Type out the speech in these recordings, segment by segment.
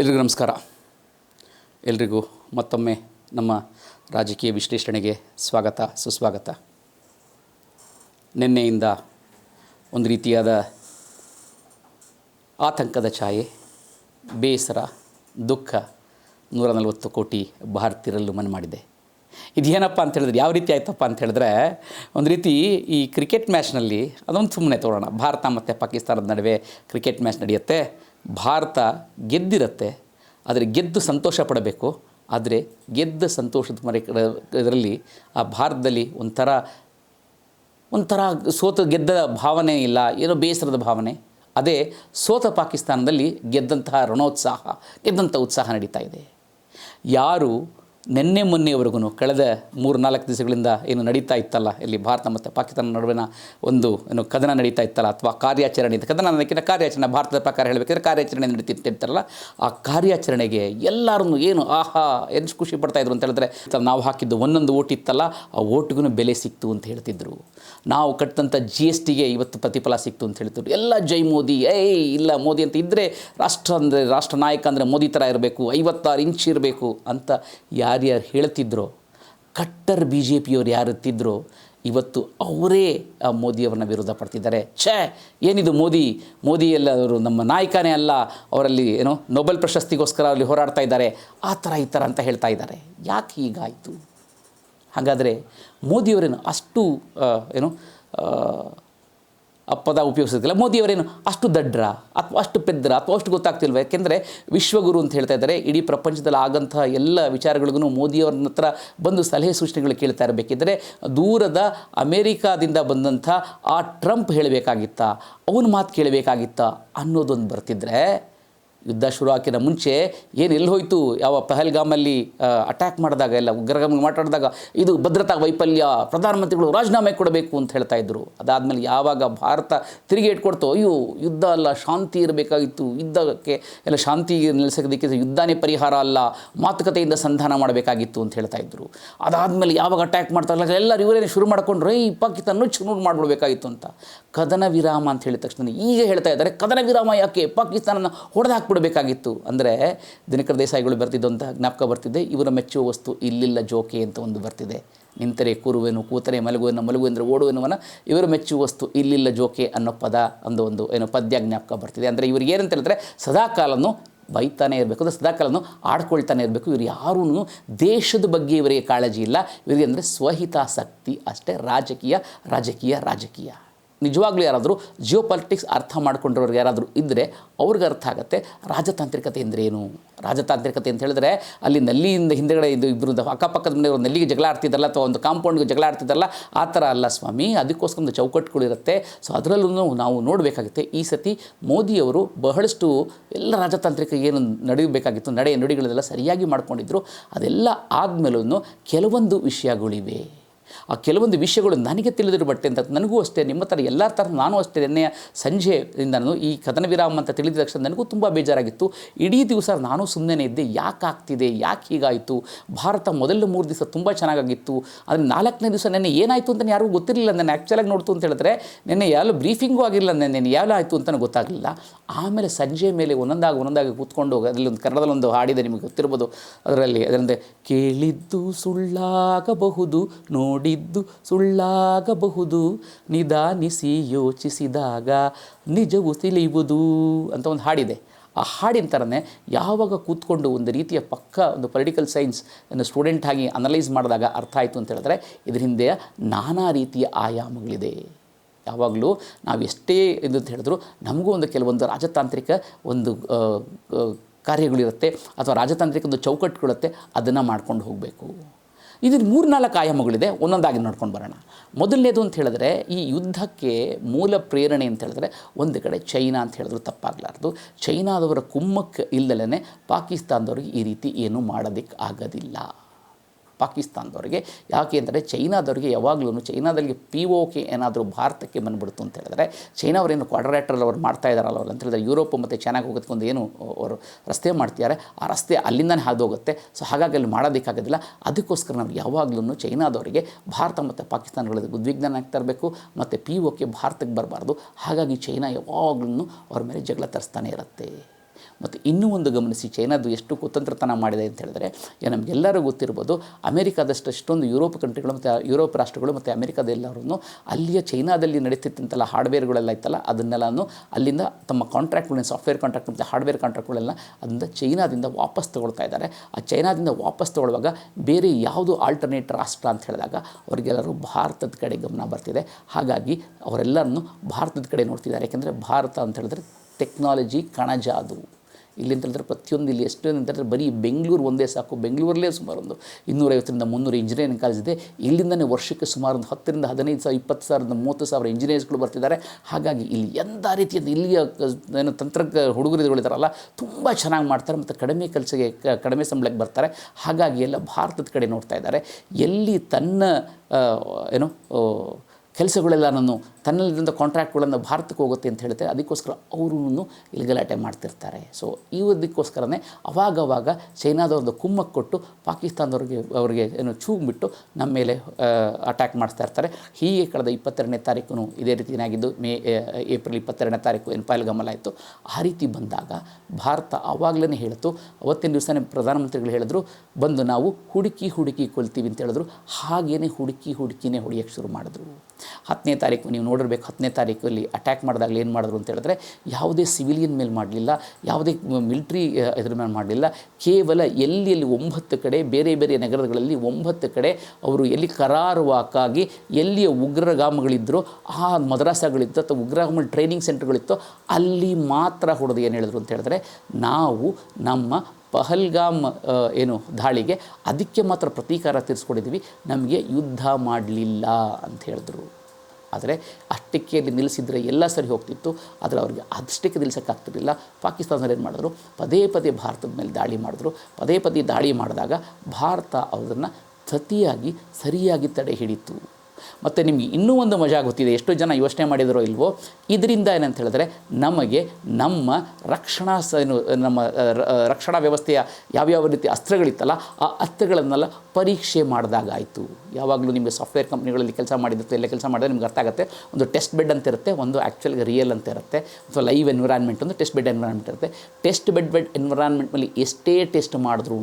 ಎಲ್ರಿಗೂ ನಮಸ್ಕಾರ. ಎಲ್ರಿಗೂ ಮತ್ತೊಮ್ಮೆ ನಮ್ಮ ರಾಜಕೀಯ ವಿಶ್ಲೇಷಣೆಗೆ ಸ್ವಾಗತ, ಸುಸ್ವಾಗತ. ನಿನ್ನೆಯಿಂದ ಒಂದು ರೀತಿಯಾದ ಆತಂಕದ ಛಾಯೆ, ಬೇಸರ, ದುಃಖ ನೂರ ನಲವತ್ತು ಕೋಟಿ ಭಾರತೀಯರಲ್ಲೂ ಮನೆ ಮಾಡಿದೆ. ಇದೇನಪ್ಪ ಅಂತ ಹೇಳಿದ್ರೆ, ಯಾವ ರೀತಿ ಆಯ್ತಪ್ಪ ಅಂತ ಹೇಳಿದ್ರೆ, ಒಂದು ರೀತಿ ಈ ಕ್ರಿಕೆಟ್ ಮ್ಯಾಚ್ನಲ್ಲಿ ಅದೊಂದು ಸುಮ್ಮನೆ ತೋರೋಣ ಭಾರತ ಮತ್ತು ಪಾಕಿಸ್ತಾನದ ನಡುವೆ ಕ್ರಿಕೆಟ್ ಮ್ಯಾಚ್ ನಡೆಯುತ್ತೆ. ಭಾರತ ಗೆದ್ದಿರುತ್ತೆ, ಆದರೆ ಗೆದ್ದು ಸಂತೋಷ ಪಡಬೇಕು. ಆದರೆ ಗೆದ್ದ ಸಂತೋಷದ ಮರೆ ಇದರಲ್ಲಿ ಆ ಭಾರತದಲ್ಲಿ ಒಂಥರ ಒಂಥರ ಸೋತ, ಗೆದ್ದ ಭಾವನೆ ಇಲ್ಲ, ಏನೋ ಬೇಸರದ ಭಾವನೆ. ಅದೇ ಸೋತ ಪಾಕಿಸ್ತಾನದಲ್ಲಿ ಗೆದ್ದಂತಹ ರಣೋತ್ಸಾಹ ಗೆದ್ದಂಥ ಉತ್ಸಾಹ ನಡೀತಾ ಇದೆ. ಯಾರು ನಿನ್ನೆ ಮೊನ್ನೆವರೆಗೂ ಕಳೆದ ಮೂರು ನಾಲ್ಕು ದಿವಸಗಳಿಂದ ಏನು ನಡೀತಾ ಇತ್ತಲ್ಲ, ಇಲ್ಲಿ ಭಾರತ ಮತ್ತು ಪಾಕಿಸ್ತಾನ ನಡುವಿನ ಒಂದು ಏನು ಕದನ ನಡೀತಾ ಇತ್ತಲ್ಲ ಅಥವಾ ಕಾರ್ಯಾಚರಣೆ ಅಂತ ಕದನ ಅನ್ನೋದಕ್ಕಿಂತ ಕಾರ್ಯಾಚರಣೆ, ಭಾರತದ ಪ್ರಕಾರ ಹೇಳಬೇಕಾದ್ರೆ ಕಾರ್ಯಾಚರಣೆ ನಡೀತಿರ್ತಾರಲ್ಲ ಆ ಕಾರ್ಯಾಚರಣೆಗೆ ಎಲ್ಲರೂ ಏನು ಆಹಾ, ಎಷ್ಟು ಖುಷಿ ಪಡ್ತಾಯಿದ್ರು ಅಂತ ಹೇಳಿದ್ರೆ, ನಾವು ಹಾಕಿದ್ದು ಒಂದೊಂದು ಓಟ್ ಇತ್ತಲ್ಲ, ಆ ಓಟ್ಗೂ ಬೆಲೆ ಸಿಕ್ತು ಅಂತ ಹೇಳ್ತಿದ್ರು. ನಾವು ಕಟ್ಟಿದಂಥ ಜಿ ಎಸ್ ಟಿಗೆ ಇವತ್ತು ಪ್ರತಿಫಲ ಸಿಕ್ತು ಅಂತ ಹೇಳ್ತಿದ್ರು ಎಲ್ಲ ಜೈ ಮೋದಿ, ಏಯ್ ಇಲ್ಲ ಮೋದಿ ಅಂತ ಇದ್ದರೆ ರಾಷ್ಟ್ರ ಅಂದರೆ ರಾಷ್ಟ್ರ ನಾಯಕ ಅಂದರೆ ಮೋದಿ ಥರ ಇರಬೇಕು, ಐವತ್ತಾರು ಇಂಚ್ ಇರಬೇಕು ಅಂತ ಯಾರ್ಯಾರು ಹೇಳ್ತಿದ್ರೋ, ಕಟ್ಟರ್ ಬಿ ಜೆ ಪಿಯವ್ರು ಯಾರು ಇರ್ತಿದ್ರೋ, ಇವತ್ತು ಅವರೇ ಆ ಮೋದಿಯವ್ರನ್ನ ವಿರೋಧ ಪಡ್ತಿದ್ದಾರೆ. ಛೇ, ಏನಿದು ಮೋದಿ? ಮೋದಿ ಎಲ್ಲ ಅವರು ನಮ್ಮ ನಾಯಕನೇ ಅಲ್ಲ, ಅವರಲ್ಲಿ ಏನೋ ನೊಬೆಲ್ ಪ್ರಶಸ್ತಿಗೋಸ್ಕರ ಅಲ್ಲಿ ಹೋರಾಡ್ತಾ ಇದ್ದಾರೆ, ಆ ಥರ ಈ ಥರ ಅಂತ ಹೇಳ್ತಾ ಇದ್ದಾರೆ. ಯಾಕೆ ಹೀಗಾಯಿತು? ಹಾಗಾದರೆ ಮೋದಿಯವರೇನು ಅಷ್ಟು ಏನು ಪದ ಉಪಯೋಗಿಸೋದಿಲ್ಲ ಮೋದಿಯವರೇನು ಅಷ್ಟು ದಡ್ರ ಅಥವಾ ಅಷ್ಟು ಪೆದ್ರ ಅಥವಾ ಅಷ್ಟು ಗೊತ್ತಾಗ್ತಿಲ್ವ? ಯಾಕೆಂದರೆ ವಿಶ್ವಗುರು ಅಂತ ಹೇಳ್ತಾ ಇದ್ದಾರೆ, ಇಡೀ ಪ್ರಪಂಚದಲ್ಲಿ ಆಗಂತಹ ಎಲ್ಲ ವಿಚಾರಗಳಿಗೂ ಮೋದಿಯವ್ರ ಹತ್ರ ಬಂದು ಸಲಹೆ ಸೂಚನೆಗಳು ಕೇಳ್ತಾ ಇರಬೇಕಿದ್ದರೆ ದೂರದ ಅಮೇರಿಕಾದಿಂದ ಬಂದಂಥ ಆ ಟ್ರಂಪ್ ಹೇಳಬೇಕಾಗಿತ್ತಾ, ಅವನ ಮಾತು ಕೇಳಬೇಕಾಗಿತ್ತಾ ಅನ್ನೋದೊಂದು ಬರ್ತಿದ್ರೆ ಯುದ್ಧ ಶುರು ಹಾಕಿದ ಮುಂಚೆ ಏನು ಎಲ್ಲಿ ಹೋಯಿತು? ಯಾವ ಪಹಲ್ಗಾಮಲ್ಲಿ ಅಟ್ಯಾಕ್ ಮಾಡಿದಾಗ, ಎಲ್ಲ ಉಗ್ರಗಾಮ ಮಾತಾಡಿದಾಗ ಇದು ಭದ್ರತಾ ವೈಫಲ್ಯ, ಪ್ರಧಾನಮಂತ್ರಿಗಳು ರಾಜೀನಾಮೆ ಕೊಡಬೇಕು ಅಂತ ಹೇಳ್ತಾ ಇದ್ದರು ಅದಾದಮೇಲೆ ಯಾವಾಗ ಭಾರತ ತಿರುಗಿ ಕೊಡ್ತೋ, ಅಯ್ಯೋ, ಯುದ್ಧ ಅಲ್ಲ, ಶಾಂತಿ ಇರಬೇಕಾಗಿತ್ತು. ಯುದ್ಧಕ್ಕೆ ಎಲ್ಲ ಶಾಂತಿ ನೆಲೆಸೋದಕ್ಕೆ ಯುದ್ಧನೇ ಪರಿಹಾರ ಅಲ್ಲ, ಮಾತುಕತೆಯಿಂದ ಸಂಧಾನ ಮಾಡಬೇಕಾಗಿತ್ತು ಅಂತ ಹೇಳ್ತಾ ಇದ್ದರು ಅದಾದಮೇಲೆ ಯಾವಾಗ ಅಟ್ಯಾಕ್ ಮಾಡ್ತಾರಲ್ಲ ಎಲ್ಲರೂ ಇವರೇನೆ ಶುರು ಮಾಡ್ಕೊಂಡ್ರೆ ಈ ಪಾಕಿಸ್ತಾನ ಚುನಾವಣೆ ಮಾಡಿಬಿಡ್ಬೇಕಾಗಿತ್ತು ಅಂತ. ಕದನ ವಿರಾಮ ಅಂತ ಹೇಳಿದ ತಕ್ಷಣ ಈಗ ಹೇಳ್ತಾ ಇದ್ದಾರೆ, ಕದನ ವಿರಾಮ ಯಾಕೆ? ಪಾಕಿಸ್ತಾನನ ಹೊಡೆದು ಹಾಕ್ಬಿಡ್ಬೇಕಾಗಿತ್ತು ಅಂದರೆ ದಿನಕರ ದೇಸಾಯಿಗಳು ಬರ್ತಿದ್ದಂಥ ಜ್ಞಾಪಕ ಬರ್ತಿದೆ, ಇವರ ಮೆಚ್ಚುವ ವಸ್ತು ಇಲ್ಲಿಲ್ಲ ಜೋಕೆ ಅಂತ ಒಂದು ಬರ್ತಿದೆ. ನಿಂತರೆ ಕೂರುವೆನು, ಕೂತರೆ ಮಲಗುವೆನು ಮಲಗುವೆಂದರೆ ಓಡುವೆನುವನ, ಇವರು ಮೆಚ್ಚುವ ವಸ್ತು ಇಲ್ಲಿಲ್ಲ ಜೋಕೆ ಅನ್ನೋ ಪದ ಒಂದು ಒಂದು ಏನು ಪದ್ಯ ಜ್ಞಾಪಕ ಬರ್ತಿದೆ. ಅಂದರೆ ಇವ್ರಿಗೆ ಏನಂತ ಹೇಳಿದ್ರೆ ಸದಾಕಾಲನು ಬೈತಾನೆ ಇರಬೇಕು, ಅಂದರೆ ಸದಾಕಾಲನು ಆಡ್ಕೊಳ್ತಾನೆ ಇರಬೇಕು. ಇವರು ಯಾರೂ ದೇಶದ ಬಗ್ಗೆ ಇವರಿಗೆ ಕಾಳಜಿ ಇಲ್ಲ. ಇವರಿಗೆ ಅಂದರೆ ಸ್ವಹಿತಾಸಕ್ತಿ ಅಷ್ಟೇ, ರಾಜಕೀಯ ರಾಜಕೀಯ ರಾಜಕೀಯ. ನಿಜವಾಗ್ಲೂ ಯಾರಾದರೂ ಜಿಯೋ ಪಾಲಿಟಿಕ್ಸ್ ಅರ್ಥ ಮಾಡ್ಕೊಂಡಿರೋರು ಯಾರಾದರೂ ಇದ್ದರೆ ಅವ್ರಿಗೆ ಅರ್ಥ ಆಗುತ್ತೆ. ರಾಜತಾಂತ್ರಿಕತೆ ಅಂದರೆ ಏನು? ರಾಜತಾಂತ್ರಿಕತೆ ಅಂತ ಹೇಳಿದ್ರೆ ಅಲ್ಲಿ ನಲ್ಲಿಯಿಂದ ಹಿಂದೆಗಡೆ ಇದು ಇಬ್ಬರು ಅಕ್ಕಪಕ್ಕದ ಮನೆಯವರು ನಲ್ಲಿಗೆ ಜಗಳ ಆಡ್ತಿದ್ದಲ್ಲ ಅಥವಾ ಒಂದು ಕಾಂಪೌಂಡ್ಗೆ ಜಗಳ ಆಡ್ತಿದ್ದಲ್ಲ, ಆ ಥರ ಅಲ್ಲ ಸ್ವಾಮಿ. ಅದಕ್ಕೋಸ್ಕರ ಒಂದು ಚೌಕಟ್ಟುಗಳಿರುತ್ತೆ ಸೊ ಅದರಲ್ಲೂ ನಾವು ನೋಡಬೇಕಾಗುತ್ತೆ. ಈ ಸತಿ ಮೋದಿಯವರು ಬಹಳಷ್ಟು ಎಲ್ಲ ರಾಜತಾಂತ್ರಿಕ ಏನು ನಡೆಯಬೇಕಾಗಿತ್ತು ನಡೆ ನುಡಿಗಳೆಲ್ಲ ಸರಿಯಾಗಿ ಮಾಡ್ಕೊಂಡಿದ್ರು. ಅದೆಲ್ಲ ಆದಮೇಲೂ ಕೆಲವೊಂದು ವಿಷಯಗಳಿವೆ. ಆ ಕೆಲವೊಂದು ವಿಷಯಗಳು ನನಗೆ ತಿಳಿದಿರೋ ಬಟ್ಟೆ ಅಂತ ನನಗೂ ಅಷ್ಟೇ, ನಿಮ್ಮ ಥರ ಎಲ್ಲ ಥರ ನಾನು ಅಷ್ಟೇ ನಿನ್ನೆಯ ಸಂಜೆಯಿಂದ ನಾನು ಈ ಕದನ ವಿರಾಮ ಅಂತ ತಿಳಿದ ತಕ್ಷಣ ನನಗೂ ತುಂಬ ಬೇಜಾರಾಗಿತ್ತು. ಇಡೀ ದಿವಸ ನಾನು ಸುಮ್ಮನೆ ಇದ್ದೆ, ಯಾಕೆ ಆಗ್ತಿದೆ, ಯಾಕೆ ಹೀಗಾಯಿತು? ಭಾರತ ಮೊದಲ ಮೂರು ದಿವಸ ತುಂಬ ಚೆನ್ನಾಗಾಗಿತ್ತು. ಆದರೆ ನಾಲ್ಕನೇ ದಿವಸ ನೆನ್ನೆ ಏನಾಯಿತು ಅಂತ ಯಾರಿಗೂ ಗೊತ್ತಿರಲಿಲ್ಲ ನಾನು ಆ್ಯಕ್ಚುಲಾಗಿ ನೋಡ್ತು ಅಂತ ಹೇಳಿದ್ರೆ ನೆನ್ನೆ ಎಲ್ಲ ಬ್ರೀಫಿಂಗೂ ಆಗಿಲ್ಲ ನೆನ್ನೆ ಯಾವ ಆಯಿತು ಅಂತ ಗೊತ್ತಾಗಲಿಲ್ಲ. ಆಮೇಲೆ ಸಂಜೆ ಮೇಲೆ ಒಂದೊಂದಾಗಿ ಒಂದೊಂದಾಗಿ ಕೂತ್ಕೊಂಡು ಅದರಲ್ಲಿ ಒಂದು ಕನ್ನಡದಲ್ಲಿ ಒಂದು ಹಾಡಿದೆ ನಿಮಗೆ ಗೊತ್ತಿರ್ಬೋದು. ಅದರಲ್ಲಿ ಅದರಿಂದ ಕೇಳಿದ್ದು ಸುಳ್ಳಾಗಬಹುದು, ನೋಡಿದ್ದು ಸುಳ್ಳಾಗಬಹುದು. ನಿಧಾನಿಸಿ ಯೋಚಿಸಿದಾಗ ನಿಜವು ತಿಳಿಯುವುದು ಅಂತ ಒಂದು ಹಾಡಿದೆ. ಆ ಹಾಡಿನ ಥರನೇ ಯಾವಾಗ ಕೂತ್ಕೊಂಡು ಒಂದು ರೀತಿಯ ಪಕ್ಕ ಒಂದು ಪೊಲಿಟಿಕಲ್ ಸೈನ್ಸ್ ಸ್ಟೂಡೆಂಟ್ ಆಗಿ ಅನಲೈಸ್ ಮಾಡಿದಾಗ ಅರ್ಥ ಆಯಿತು ಅಂತ ಹೇಳಿದ್ರೆ ಇದ್ರ ಹಿಂದೆ ನಾನಾ ರೀತಿಯ ಆಯಾಮಗಳಿದೆ. ಯಾವಾಗಲೂ ನಾವು ಎಷ್ಟೇ ಇದು ಅಂತ ಹೇಳಿದ್ರು ನಮಗೂ ಒಂದು ಕೆಲವೊಂದು ರಾಜತಾಂತ್ರಿಕ ಒಂದು ಕಾರ್ಯಗಳಿರುತ್ತೆ ಅಥವಾ ರಾಜತಾಂತ್ರಿಕ ಒಂದು ಚೌಕಟ್ಟುಗಳಿರುತ್ತೆ, ಅದನ್ನು ಮಾಡ್ಕೊಂಡು ಹೋಗಬೇಕು. ಇದು ಮೂರ್ನಾಲ್ಕು ಆಯಾಮಗಳಿದೆ. ಒಂದೊಂದಾಗಿ ನೋಡ್ಕೊಂಡು ಬರೋಣ. ಮೊದಲನೇದು ಅಂತ ಹೇಳಿದ್ರೆ, ಈ ಯುದ್ಧಕ್ಕೆ ಮೂಲ ಪ್ರೇರಣೆ ಅಂತ ಹೇಳಿದ್ರೆ, ಒಂದು ಕಡೆ ಚೈನಾ ಅಂತ ಹೇಳಿದ್ರು ತಪ್ಪಾಗಲಾರ್ದು. ಚೈನಾದವರ ಕುಮ್ಮಕ್ಕೆ ಇಲ್ಲದೇ ಪಾಕಿಸ್ತಾನದವ್ರಿಗೆ ಈ ರೀತಿ ಏನೂ ಮಾಡೋದಕ್ಕೆ ಆಗೋದಿಲ್ಲ ಪಾಕಿಸ್ತಾನದವ್ರಿಗೆ. ಯಾಕೆ ಅಂದರೆ ಚೈನಾದವರಿಗೆ ಯಾವಾಗಲೂ ಚೈನಾದಲ್ಲಿ ಪಿ ಓ ಕೆ ಏನಾದರೂ ಭಾರತಕ್ಕೆ ಬಂದುಬಿಡ್ತು ಅಂತ ಹೇಳಿದ್ರೆ, ಚೈನಾ ಅವರೇನು ಕ್ವಾಡ್ರಾಟ್ರಲ್ ಅವ್ರು ಮಾಡ್ತಾ ಇದ್ದಾರಲ್ಲ ಅವ್ರು ಅಂತ ಹೇಳಿದ್ರೆ ಯುರೋಪ್ ಮತ್ತು ಚೈನಾಗೆ ಹೋಗೋದಕ್ಕೊಂದು ಏನು ಅವರು ರಸ್ತೆ ಮಾಡ್ತಿದ್ದಾರೆ. ಆ ರಸ್ತೆ ಅಲ್ಲಿಂದನೇ ಹಾದು ಹೋಗುತ್ತೆ. ಸೊ ಹಾಗಾಗಿ ಅಲ್ಲಿ ಮಾಡೋದಕ್ಕಾಗೋದಿಲ್ಲ. ಅದಕ್ಕೋಸ್ಕರ ನಾವು ಯಾವಾಗಲೂ ಚೈನಾದವರಿಗೆ ಭಾರತ ಮತ್ತು ಪಾಕಿಸ್ತಾನಗಳಲ್ಲಿ ಉದ್ವಿಗ್ನ ಆಗ್ತಾ ಇರಬೇಕು. ಮತ್ತು ಪಿ ಓ ಕೆ ಭಾರತಕ್ಕೆ ಬರಬಾರ್ದು. ಹಾಗಾಗಿ ಚೈನಾ ಯಾವಾಗಲೂ ಅವ್ರ ಮೇಲೆ ಜಗಳ ತರಿಸ್ತಾನೆ ಇರುತ್ತೆ. ಮತ್ತು ಇನ್ನೂ ಒಂದು ಗಮನಿಸಿ ಚೈನಾದು ಎಷ್ಟು ಕುತಂತ್ರತನ ಮಾಡಿದೆ ಅಂತ ಹೇಳಿದ್ರೆ ನಮಗೆಲ್ಲರೂ ಗೊತ್ತಿರ್ಬೋದು, ಅಮೆರಿಕಾದಷ್ಟು ಎಷ್ಟೊಂದು ಯುರೋಪ್ ಕಂಟ್ರಿಗಳು ಮತ್ತು ಯುರೋಪ್ ರಾಷ್ಟ್ರಗಳು ಮತ್ತು ಅಮೆರಿಕಾದ ಎಲ್ಲರೂ ಅಲ್ಲಿಯ ಚೈನಾದಲ್ಲಿ ನಡೀತಿತ್ತಂತೆಲ್ಲ ಹಾರ್ಡ್ವೇರ್ಗಳೆಲ್ಲ ಇತ್ತಲ್ಲ, ಅದನ್ನೆಲ್ಲನೂ ಅಲ್ಲಿಂದ ತಮ್ಮ ಕಾಂಟ್ರಾಕ್ಟ್ಗಳನ್ನ ಸಾಫ್ಟ್ವೇರ್ ಕಾಂಟ್ರಾಕ್ಟ್ ಮತ್ತು ಹಾರ್ಡ್ವೇರ್ ಕಾಂಟ್ರಾಕ್ಟ್ಗಳೆಲ್ಲ ಅದರಿಂದ ಚೈನಾದಿಂದ ವಾಪಸ್ ತಗೊಳ್ತಾ ಇದ್ದಾರೆ. ಆ ಚೈನಾದಿಂದ ವಾಪಸ್ ತಗೊಳ್ಳುವಾಗ ಬೇರೆ ಯಾವುದು ಆಲ್ಟರ್ನೇಟ್ ರಾಷ್ಟ್ರ ಅಂತ ಹೇಳಿದಾಗ ಅವರಿಗೆಲ್ಲರೂ ಭಾರತದ ಕಡೆ ಗಮನ ಬರ್ತಿದೆ. ಹಾಗಾಗಿ ಅವರೆಲ್ಲರನ್ನು ಭಾರತದ ಕಡೆ ನೋಡ್ತಿದ್ದಾರೆ. ಯಾಕೆಂದರೆ ಭಾರತ ಅಂತ ಹೇಳಿದ್ರೆ ಟೆಕ್ನಾಲಜಿ ಕಣಜ ಅದು. ಇಲ್ಲಿ ಅಂತ ಹೇಳಿದ್ರೆ ಪ್ರತಿಯೊಂದು ಇಲ್ಲಿ ಎಷ್ಟು ಅಂತ ಹೇಳಿದ್ರೆ ಬರೀ ಬೆಂಗಳೂರು ಒಂದೇ ಸಾಕು. ಬೆಂಗಳೂರಲ್ಲೇ ಸುಮಾರು ಒಂದು ಇನ್ನೂರೈವತ್ತರಿಂದ ಮುನ್ನೂರು ಇಂಜಿನಿಯರಿಂಗ್ ಕಾಲೇಜ್ ಇದೆ. ಇಲ್ಲಿಂದನೇ ವರ್ಷಕ್ಕೆ ಸುಮಾರು ಒಂದು ಹತ್ತರಿಂದ ಹದಿನೈದು ಸಾವಿರ, ಇಪ್ಪತ್ತು ಸಾವಿರದ ಮೂವತ್ತು ಸಾವಿರ ಇಂಜಿನಿಯರ್ಸ್ಗಳು ಬರ್ತಿದ್ದಾರೆ. ಹಾಗಾಗಿ ಇಲ್ಲಿ ಎಂಥ ರೀತಿಯಿಂದ ಇಲ್ಲಿಯ ಏನು ತಂತ್ರ ಹುಡುಗರುಗಳಿದಾರಲ್ಲ, ತುಂಬ ಚೆನ್ನಾಗಿ ಮಾಡ್ತಾರೆ ಮತ್ತು ಕಡಿಮೆ ಕೆಲಸಕ್ಕೆ ಕಡಿಮೆ ಸಂಬಳಕ್ಕೆ ಬರ್ತಾರೆ. ಹಾಗಾಗಿ ಎಲ್ಲ ಭಾರತದ ಕಡೆ ನೋಡ್ತಾ ಇದ್ದಾರೆ. ಎಲ್ಲಿ ತನ್ನ ಏನು ಕೆಲಸಗಳೆಲ್ಲ ಕೆಲಸಗಳೆಲ್ಲನೂ ತನ್ನಲ್ಲಿದ್ದಂಥ ಕಾಂಟ್ರಾಕ್ಟ್ಗಳನ್ನು ಭಾರತಕ್ಕೆ ಹೋಗುತ್ತೆ ಅಂತ ಹೇಳ್ತಾರೆ ಅದಕ್ಕೋಸ್ಕರ ಅವರು ಇಲ್ಗಲಾಟೆ ಮಾಡ್ತಿರ್ತಾರೆ. ಸೊ ಇವದಕ್ಕೋಸ್ಕರನೇ ಅವಾಗವಾಗ ಚೈನಾದವ್ರದ್ದು ಕುಮ್ಮಕ್ಕೆ ಕೊಟ್ಟು ಪಾಕಿಸ್ತಾನದವ್ರಿಗೆ, ಅವರಿಗೆ ಏನು ಚೂಗ್ಬಿಟ್ಟು ನಮ್ಮ ಮೇಲೆ ಅಟ್ಯಾಕ್ ಮಾಡ್ತಾ ಇರ್ತಾರೆ. ಹೀಗೆ ಕಳೆದ ಇಪ್ಪತ್ತೆರಡನೇ ತಾರೀಕು ಇದೇ ರೀತಿ ಏನಾಗಿದ್ದು, ಮೇ ಏಪ್ರಿಲ್ ಇಪ್ಪತ್ತೆರಡನೇ ತಾರೀಕು ಏನು ಪಹಲ್ಗಮಲ ಆಯಿತು ಆ ರೀತಿ ಬಂದಾಗ ಭಾರತ ಆವಾಗಲೇ ಹೇಳಿತು, ಅವತ್ತಿನ ದಿವಸನೇ ಪ್ರಧಾನಮಂತ್ರಿಗಳು ಹೇಳಿದ್ರು, ಬಂದು ನಾವು ಹುಡುಕಿ ಹುಡುಕಿ ಕೊಲ್ತೀವಿ ಅಂತ ಹೇಳಿದ್ರು. ಹಾಗೇನೆ ಹುಡುಕಿ ಹುಡುಕಿನೇ ಹೊಡಿಯೋಕ್ಕೆ ಶುರು ಮಾಡಿದ್ರು. ಹತ್ತನೇ ತಾರೀಕು ನೀವು ನೋಡಿರ್ಬೇಕು, ಹತ್ತನೇ ತಾರೀಕಲ್ಲಿ ಅಟ್ಯಾಕ್ ಮಾಡಿದಾಗ ಏನು ಮಾಡಿದ್ರು ಅಂತ ಹೇಳಿದ್ರೆ, ಯಾವುದೇ ಸಿವಿಲಿಯನ್ ಮೇಲೆ ಮಾಡಲಿಲ್ಲ, ಯಾವುದೇ ಮಿಲ್ಟ್ರಿ ಇದ್ರ ಮೇಲೆ ಮಾಡಲಿಲ್ಲ. ಕೇವಲ ಎಲ್ಲಿ ಎಲ್ಲಿ ಒಂಬತ್ತು ಕಡೆ, ಬೇರೆ ಬೇರೆ ನಗರಗಳಲ್ಲಿ ಒಂಬತ್ತು ಕಡೆ ಅವರು ಎಲ್ಲಿ ಕರಾರುವಾಕಾಗಿ ಎಲ್ಲಿಯ ಉಗ್ರಗಾಮಗಳಿದ್ದರು ಆ ಮದ್ರಾಸಗಳಿತ್ತು ಅಥವಾ ಉಗ್ರಗಾಮ ಟ್ರೈನಿಂಗ್ ಸೆಂಟರ್ಗಳಿತ್ತು ಅಲ್ಲಿ ಮಾತ್ರ ಹೊಡೆದು ಏನು ಹೇಳಿದ್ರು ಅಂತ ಹೇಳಿದ್ರೆ, ನಾವು ನಮ್ಮ ಪಹಲ್ಗಾಮ್ ಏನು ದಾಳಿಗೆ ಅದಕ್ಕೆ ಮಾತ್ರ ಪ್ರತೀಕಾರ ತೀರಿಸ್ಕೊಂಡಿದ್ದೀವಿ. ನಮಗೆ ಯುದ್ಧ ಮಾಡಲಿಲ್ಲ ಅಂತ ಹೇಳಿದ್ರು. ಆದರೆ ಅಷ್ಟಕ್ಕೆ ಅಲ್ಲಿ ನಿಲ್ಲಿಸಿದ್ರೆ ಎಲ್ಲ ಸರಿ ಹೋಗ್ತಿತ್ತು, ಆದರೆ ಅವರಿಗೆ ಅಷ್ಟಕ್ಕೆ ನಿಲ್ಲಿಸೋಕ್ಕಾಗ್ತಿರಲಿಲ್ಲ. ಪಾಕಿಸ್ತಾನದಲ್ಲಿ ಏನು ಮಾಡಿದ್ರು? ಪದೇ ಪದೇ ಭಾರತದ ಮೇಲೆ ದಾಳಿ ಮಾಡಿದ್ರು. ಪದೇ ಪದೇ ದಾಳಿ ಮಾಡಿದಾಗ ಭಾರತ ಅವರನ್ನು ಸತಿಯಾಗಿ ಸರಿಯಾಗಿ ತಡೆ ಹಿಡಿತು ಮತ್ತು ನಿಮಗೆ ಇನ್ನೂ ಒಂದು ಮಜಾ ಗೊತ್ತಿದೆ. ಎಷ್ಟೋ ಜನ ಯೋಚನೆ ಮಾಡಿದರೋ ಇಲ್ವೋ? ಇದರಿಂದ ಏನಂತ ಹೇಳಿದ್ರೆ ನಮಗೆ ನಮ್ಮ ರಕ್ಷಣಾ ಸ ನಮ್ಮ ರಕ್ಷಣಾ ವ್ಯವಸ್ಥೆಯ ಯಾವ್ಯಾವ ರೀತಿ ಅಸ್ತ್ರಗಳಿತ್ತಲ್ಲ, ಆ ಅಸ್ತ್ರಗಳನ್ನೆಲ್ಲ ಪರೀಕ್ಷೆ ಮಾಡಿದಾಗ ಆಯಿತು. ಯಾವಾಗಲೂ ನಿಮಗೆ ಸಾಫ್ಟ್ವೇರ್ ಕಂಪ್ನಿಗಳಲ್ಲಿ ಕೆಲಸ ಮಾಡಿದ್ದು ಎಲ್ಲ ಕೆಲಸ ಮಾಡಿದ್ರೆ ನಿಮ್ಗೆ ಅರ್ಥ ಆಗುತ್ತೆ. ಒಂದು ಟೆಸ್ಟ್ ಬೆಡ್ ಅಂತ ಇರುತ್ತೆ, ಒಂದು ಆ್ಯಕ್ಚುಲಿ ರಿಯಲ್ ಅಂತ ಇರುತ್ತೆ. ಅಥವಾ ಲೈವ್ ಎನ್ವಿರಾನ್ಮೆಂಟ್ ಒಂದು ಟೆಸ್ಟ್ ಬೆಡ್ ಎನ್ವಿರಾನ್ಮೆಂಟ್ ಇರುತ್ತೆ. ಟೆಸ್ಟ್ ಬೆಡ್ ಬೆಡ್ ಎನ್ವಿರಾನ್ಮೆಂಟ್ನಲ್ಲಿ ಎಷ್ಟೇ ಟೆಸ್ಟ್ ಮಾಡಿದ್ರೂ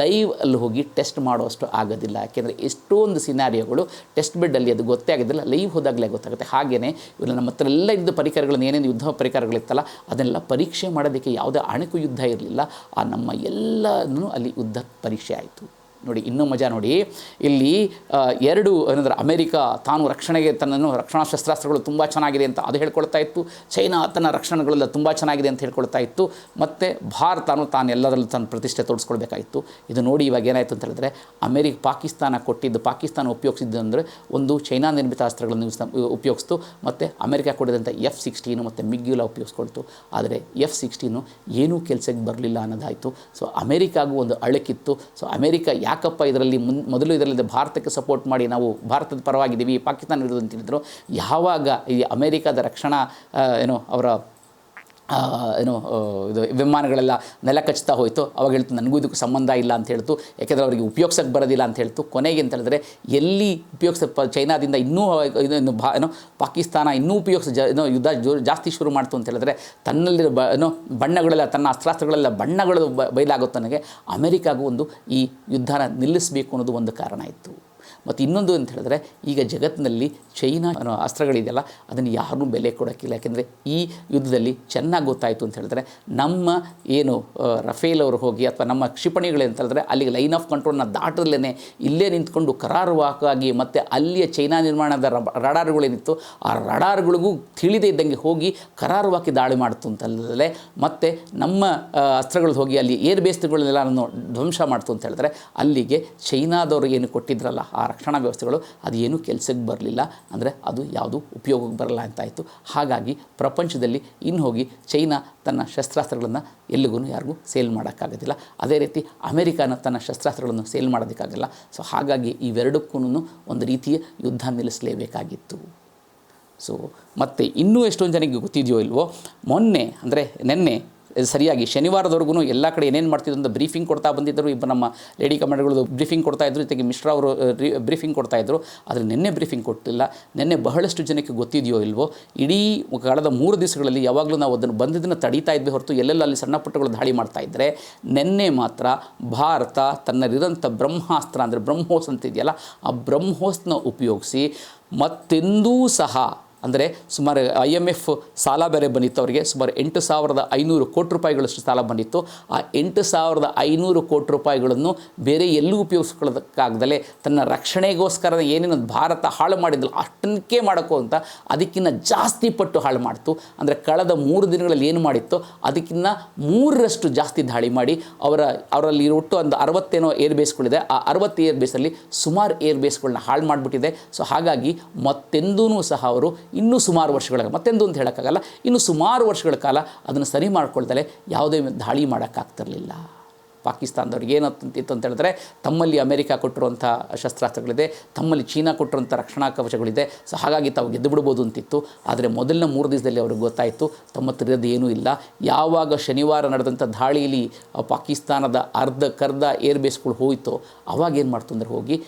ಲೈವ್ ಅಲ್ಲಿ ಹೋಗಿ ಟೆಸ್ಟ್ ಮಾಡುವಷ್ಟು ಆಗೋದಿಲ್ಲ. ಯಾಕೆಂದರೆ ಎಷ್ಟೊಂದು ಸಿನಾರಿಯೋಗಳು ಟೆಸ್ಟ್ ಬೆಡ್ಡಲ್ಲಿ ಅದು ಗೊತ್ತೇ ಆಗಿದ್ದಿಲ್ಲ ಲೈವ್ ಹೋದಾಗಲೇ ಗೊತ್ತಾಗುತ್ತೆ. ಹಾಗೆಯೇ ಇವರು ನಮ್ಮ ಹತ್ರ ಎಲ್ಲ ಇದ್ದ ಪರಿಕರಗಳನ್ನು, ಏನೇನು ಯುದ್ಧ ಪರಿಕರಗಳಿತ್ತಲ್ಲ ಅದನ್ನೆಲ್ಲ ಪರೀಕ್ಷೆ ಮಾಡೋದಕ್ಕೆ ಯಾವುದೇ ಅಣಕು ಯುದ್ಧ ಇರಲಿಲ್ಲ. ಆ ನಮ್ಮ ಎಲ್ಲನೂ ಅಲ್ಲಿ ಯುದ್ಧ ಪರೀಕ್ಷೆ ಆಯಿತು. ನೋಡಿ, ಇನ್ನೂ ಮಜಾ ನೋಡಿ. ಇಲ್ಲಿ ಎರಡು, ಏನಂದ್ರೆ ಅಮೆರಿಕ ತಾನು ರಕ್ಷಣೆಗೆ ತನ್ನನ್ನು ರಕ್ಷಣಾ ಶಸ್ತ್ರಾಸ್ತ್ರಗಳು ತುಂಬ ಚೆನ್ನಾಗಿದೆ ಅಂತ ಅದು ಹೇಳ್ಕೊಳ್ತಾ ಇತ್ತು. ಚೈನಾ ತನ್ನ ರಕ್ಷಣೆಗಳೆಲ್ಲ ತುಂಬ ಚೆನ್ನಾಗಿದೆ ಅಂತ ಹೇಳ್ಕೊಳ್ತಾ ಇತ್ತು. ಮತ್ತು ಭಾರತನು ತಾನು ಎಲ್ಲದರಲ್ಲೂ ತನ್ನ ಪ್ರತಿಷ್ಠೆ ತೋರಿಸ್ಕೊಳ್ಬೇಕಾಯಿತು. ಇದು ನೋಡಿ ಇವಾಗ ಏನಾಯಿತು ಅಂತ ಹೇಳಿದ್ರೆ, ಅಮೆರಿಕ ಪಾಕಿಸ್ತಾನ ಕೊಟ್ಟಿದ್ದು, ಪಾಕಿಸ್ತಾನ ಉಪಯೋಗಿಸಿದ್ದು ಅಂದರೆ ಒಂದು ಚೈನಾ ನಿರ್ಮಿತ ಅಸ್ತ್ರಗಳನ್ನು ಉಪಯೋಗಿಸ್ತು. ಮತ್ತು ಅಮೆರಿಕ ಕೊಡಿದಂಥ ಎಫ್ ಸಿಕ್ಸ್ಟೀನು ಮತ್ತು ಮಿಗ್ಯುಲ ಉಪಯೋಗಿಸ್ಕೊಳ್ತು. ಆದರೆ ಎಫ್ ಸಿಕ್ಸ್ಟೀನು ಏನೂ ಕೆಲಸಕ್ಕೆ ಬರಲಿಲ್ಲ ಅನ್ನೋದಾಯಿತು. ಸೊ, ಅಮೆರಿಕಾಗೂ ಒಂದು ಅಳಕಿತ್ತು. ಸೊ, ಅಮೆರಿಕ ಯಾಕಪ್ಪ ಇದರಲ್ಲಿ ಮುನ್, ಮೊದಲು ಇದರಲ್ಲಿ ಭಾರತಕ್ಕೆ ಸಪೋರ್ಟ್ ಮಾಡಿ ನಾವು ಭಾರತದ ಪರವಾಗಿದ್ದೀವಿ ಪಾಕಿಸ್ತಾನ ವಿರುದ್ಧ ಅಂತ ಹೇಳಿದ್ರು, ಯಾವಾಗ ಈ ಅಮೇರಿಕಾದ ರಕ್ಷಣಾ ಏನು, ಅವರ ಏನು ಇದು ವಿಮಾನಗಳೆಲ್ಲ ನೆಲ ಕಚ್ತಾ ಹೋಯಿತು. ಅವಾಗ ಹೇಳ್ತು, ನನಗೂ ಇದಕ್ಕೆ ಸಂಬಂಧ ಇಲ್ಲ ಅಂತ ಹೇಳ್ತು. ಯಾಕೆಂದರೆ ಅವರಿಗೆ ಉಪಯೋಗಿಸೋಕ್ಕೆ ಬರೋದಿಲ್ಲ ಅಂತ ಹೇಳ್ತು. ಕೊನೆಗೆ ಅಂತ ಹೇಳಿದ್ರೆ, ಎಲ್ಲಿ ಉಪಯೋಗಿಸ ಚೈನಾದಿಂದ ಇನ್ನೂ ಇದನ್ನು ಭಾ ಏನೋ, ಪಾಕಿಸ್ತಾನ ಇನ್ನೂ ಉಪಯೋಗಿಸ, ಜ, ಏನೋ, ಯುದ್ಧ ಜಾಸ್ತಿ ಶುರು ಮಾಡ್ತು ಅಂತ ಹೇಳಿದ್ರೆ ತನ್ನಲ್ಲಿರೋ ಬ, ಏನೋ, ಬಣ್ಣಗಳೆಲ್ಲ, ತನ್ನ ಅಸ್ತ್ರಾಸ್ತ್ರಗಳೆಲ್ಲ ಬಣ್ಣಗಳು ಬಯಲಾಗುತ್ತೆ ನನಗೆ. ಅಮೆರಿಕಾಗೂ ಒಂದು ಈ ಯುದ್ಧನ ನಿಲ್ಲಿಸಬೇಕು ಅನ್ನೋದು ಒಂದು ಕಾರಣ ಇತ್ತು. ಮತ್ತು ಇನ್ನೊಂದು ಅಂತ ಹೇಳಿದ್ರೆ, ಈಗ ಜಗತ್ತಿನಲ್ಲಿ ಚೈನಾ ಅಸ್ತ್ರಗಳಿದೆಯಲ್ಲ, ಅದನ್ನು ಯಾರೂ ಬೆಲೆ ಕೊಡೋಕ್ಕಿಲ್ಲ. ಯಾಕೆಂದರೆ ಈ ಯುದ್ಧದಲ್ಲಿ ಚೆನ್ನಾಗಿ ಗೊತ್ತಾಯಿತು ಅಂತ ಹೇಳಿದ್ರೆ, ನಮ್ಮ ಏನು ರಫೇಲ್ ಅವರು ಹೋಗಿ ಅಥವಾ ನಮ್ಮ ಕ್ಷಿಪಣಿಗಳು ಅಂತ ಹೇಳಿದ್ರೆ, ಅಲ್ಲಿಗೆ ಲೈನ್ ಆಫ್ ಕಂಟ್ರೋಲ್ನ ದಾಟದಲ್ಲೇ ಇಲ್ಲೇ ನಿಂತ್ಕೊಂಡು ಕರಾರುವಾಕಾಗಿ ಮತ್ತು ಅಲ್ಲಿಯ ಚೈನಾ ನಿರ್ಮಾಣದ ರಡಾರ್ಗಳೇನಿತ್ತು, ಆ ರಡಾರ್ಗಳಿಗೂ ತಿಳಿದೇ ಇದ್ದಂಗೆ ಹೋಗಿ ಕರಾರುವಾಕಿ ದಾಳಿ ಮಾಡ್ತು ಅಂತಲ್ಲದೆ ಮತ್ತು ನಮ್ಮ ಅಸ್ತ್ರಗಳು ಹೋಗಿ ಅಲ್ಲಿ ಏರ್ ಬೇಸ್ಗಳನ್ನೆಲ್ಲನೂ ಧ್ವಂಸ ಮಾಡ್ತು ಅಂತ ಹೇಳಿದ್ರೆ, ಅಲ್ಲಿಗೆ ಚೈನಾದವರು ಏನು ಕೊಟ್ಟಿದ್ರಲ್ಲ, ಆ ರಕ್ಷಣಾ ವ್ಯವಸ್ಥೆಗಳು ಅದು ಏನೂ ಕೆಲಸಕ್ಕೆ ಬರಲಿಲ್ಲ ಅಂದರೆ ಅದು ಯಾವುದು ಉಪಯೋಗಕ್ಕೆ ಬರಲ್ಲ ಅಂತಾಯಿತು ಹಾಗಾಗಿ ಪ್ರಪಂಚದಲ್ಲಿ ಇನ್ನು ಹೋಗಿ ಚೈನಾ ತನ್ನ ಶಸ್ತ್ರಾಸ್ತ್ರಗಳನ್ನು ಎಲ್ಲಿಗೂ ಯಾರಿಗೂ ಸೇಲ್ ಮಾಡೋಕ್ಕಾಗೋದಿಲ್ಲ. ಅದೇ ರೀತಿ ಅಮೆರಿಕಾನ ತನ್ನ ಶಸ್ತ್ರಾಸ್ತ್ರಗಳನ್ನು ಸೇಲ್ ಮಾಡೋದಕ್ಕಾಗಲ್ಲ. ಸೊ ಹಾಗಾಗಿ ಇವೆರಡಕ್ಕೂ ಒಂದು ರೀತಿಯ ಯುದ್ಧ ನಿಲ್ಲಿಸಲೇಬೇಕಾಗಿತ್ತು. ಸೊ ಮತ್ತು ಇನ್ನೂ ಎಷ್ಟೊಂದು ಜನಕ್ಕೆ ಗೊತ್ತಿದೆಯೋ ಇಲ್ವೋ, ಮೊನ್ನೆ ಅಂದರೆ ನಿನ್ನೆ ಸರಿಯಾಗಿ ಶನಿವಾರದವರೆಗೂ ಎಲ್ಲ ಕಡೆ ಏನೇನು ಮಾಡ್ತಿದ್ರು ಅಂತ ಬ್ರೀಫಿಂಗ್ ಕೊಡ್ತಾ ಬಂದಿದ್ದರು. ಇಬ್ಬರು ನಮ್ಮ ಲೇಡಿ ಕಮಾಂಡರ್ಗಳು ಬ್ರೀಫಿಂಗ್ ಕೊಡ್ತಾ ಇದ್ರು. ಜೊತೆಗೆ ಮಿಶ್ರಾ ಅವರು ಬ್ರೀಫಿಂಗ್ ಕೊಡ್ತಾ ಇದ್ರು. ಆದರೆ ನಿನ್ನೆ ಬ್ರೀಫಿಂಗ್ ಕೊಟ್ಟಿಲ್ಲ. ನಿನ್ನೆ ಬಹಳಷ್ಟು ಜನಕ್ಕೆ ಗೊತ್ತಿದೆಯೋ ಇಲ್ವೋ, ಇಡೀ ಕಳೆದ ಮೂರು ದಿವಸಗಳಲ್ಲಿ ಯಾವಾಗಲೂ ನಾವು ಅದನ್ನು ಬಂದಿದ್ದನ್ನು ತಡೀತಾ ಇದ್ವಿ ಹೊರತು ಎಲ್ಲೆಲ್ಲ ಅಲ್ಲಿ ಸಣ್ಣ ಪುಟ್ಟಗಳು ದಾಳಿ ಮಾಡ್ತಾ ಇದ್ದರೆ ನಿನ್ನೆ ಮಾತ್ರ ಭಾರತ ತನ್ನಲ್ಲಿರೋಂಥ ಬ್ರಹ್ಮಾಸ್ತ್ರ ಅಂದರೆ ಬ್ರಹ್ಮೋಸ್ ಅಂತ ಇದೆಯಲ್ಲ ಆ ಬ್ರಹ್ಮೋಸ್ನ ಉಪಯೋಗಿಸಿ ಮತ್ತೆಂದೂ ಸಹ ಅಂದರೆ ಸುಮಾರು ಐ ಎಂ ಎಫ್ ಸಾಲ ಬೇರೆ ಬಂದಿತ್ತು ಅವರಿಗೆ. ಸುಮಾರು ಎಂಟು ಸಾವಿರದ ಐನೂರು ಕೋಟಿ ರೂಪಾಯಿಗಳಷ್ಟು ಸಾಲ ಬಂದಿತ್ತು. ಆ ಎಂಟು ಸಾವಿರದ ಐನೂರು ಕೋಟಿ ರೂಪಾಯಿಗಳನ್ನು ಬೇರೆ ಎಲ್ಲೂ ಉಪಯೋಗಿಸ್ಕೊಳ್ಳೋದಕ್ಕಾಗದಲೇ ತನ್ನ ರಕ್ಷಣೆಗೋಸ್ಕರ ಏನೇನು ಭಾರತ ಹಾಳು ಮಾಡಿದ್ಲು ಅಷ್ಟನ್ನೇ ಮಾಡೋಕ್ಕೂ ಅಂತ ಅದಕ್ಕಿಂತ ಜಾಸ್ತಿ ಪಟ್ಟು ಹಾಳು ಮಾಡ್ತು. ಅಂದರೆ ಕಳೆದ ಮೂರು ದಿನಗಳಲ್ಲಿ ಏನು ಮಾಡಿತ್ತು ಅದಕ್ಕಿಂತ ಮೂರರಷ್ಟು ಜಾಸ್ತಿ ದಾಳಿ ಮಾಡಿ ಅವರ, ಅವರಲ್ಲಿ ಒಟ್ಟು ಒಂದು ಅರವತ್ತೇನೋ ಏರ್ ಬೇಸ್ಗಳಿದೆ ಆ ಅರವತ್ತು ಏರ್ ಬೇಸಲ್ಲಿ ಸುಮಾರು ಏರ್ ಬೇಸ್ಗಳನ್ನ ಹಾಳು ಮಾಡಿಬಿಟ್ಟಿದೆ. ಸೊ ಹಾಗಾಗಿ ಮತ್ತೆಂದೂ ಸಹ ಅವರು ಇನ್ನೂ ಸುಮಾರು ವರ್ಷಗಳ ಮತ್ತೆಂದು ಅಂತ ಹೇಳೋಕ್ಕಾಗಲ್ಲ, ಇನ್ನು ಸುಮಾರು ವರ್ಷಗಳ ಕಾಲ ಅದನ್ನು ಸರಿ ಮಾಡ್ಕೊಳ್ದಲೆ ಯಾವುದೇ ದಾಳಿ ಮಾಡೋಕ್ಕಾಗ್ತಿರಲಿಲ್ಲ. ಪಾಕಿಸ್ತಾನದವ್ರಿಗೆ ಏನಂತಿತ್ತು ಅಂತ ಹೇಳಿದ್ರೆ, ತಮ್ಮಲ್ಲಿ ಅಮೆರಿಕ ಕೊಟ್ಟಿರುವಂಥ ಶಸ್ತ್ರಾಸ್ತ್ರಗಳಿದೆ, ತಮ್ಮಲ್ಲಿ ಚೀನಾ ಕೊಟ್ಟಿರುವಂಥ ರಕ್ಷಣಾ ಕವಚಗಳಿದೆ, ಸೊ ಹಾಗಾಗಿ ತಾವು ಗೆದ್ದು ಬಿಡ್ಬೋದು ಅಂತಿತ್ತು ಆದರೆ ಮೊದಲಿನ ಮೂರು ದಿವಸದಲ್ಲಿ ಅವ್ರಿಗೆ ಗೊತ್ತಾಯಿತು ತಮ್ಮ ಏನೂ ಇಲ್ಲ. ಯಾವಾಗ ಶನಿವಾರ ನಡೆದಂಥ ದಾಳಿಯಲ್ಲಿ ಪಾಕಿಸ್ತಾನದ ಅರ್ಧ ಕರ್ಧ ಏರ್ ಬೇಸ್ಗಳು ಹೋಯಿತು, ಅವಾಗ ಏನು ಮಾಡ್ತು ಅಂದರೆ ಹೋಗಿ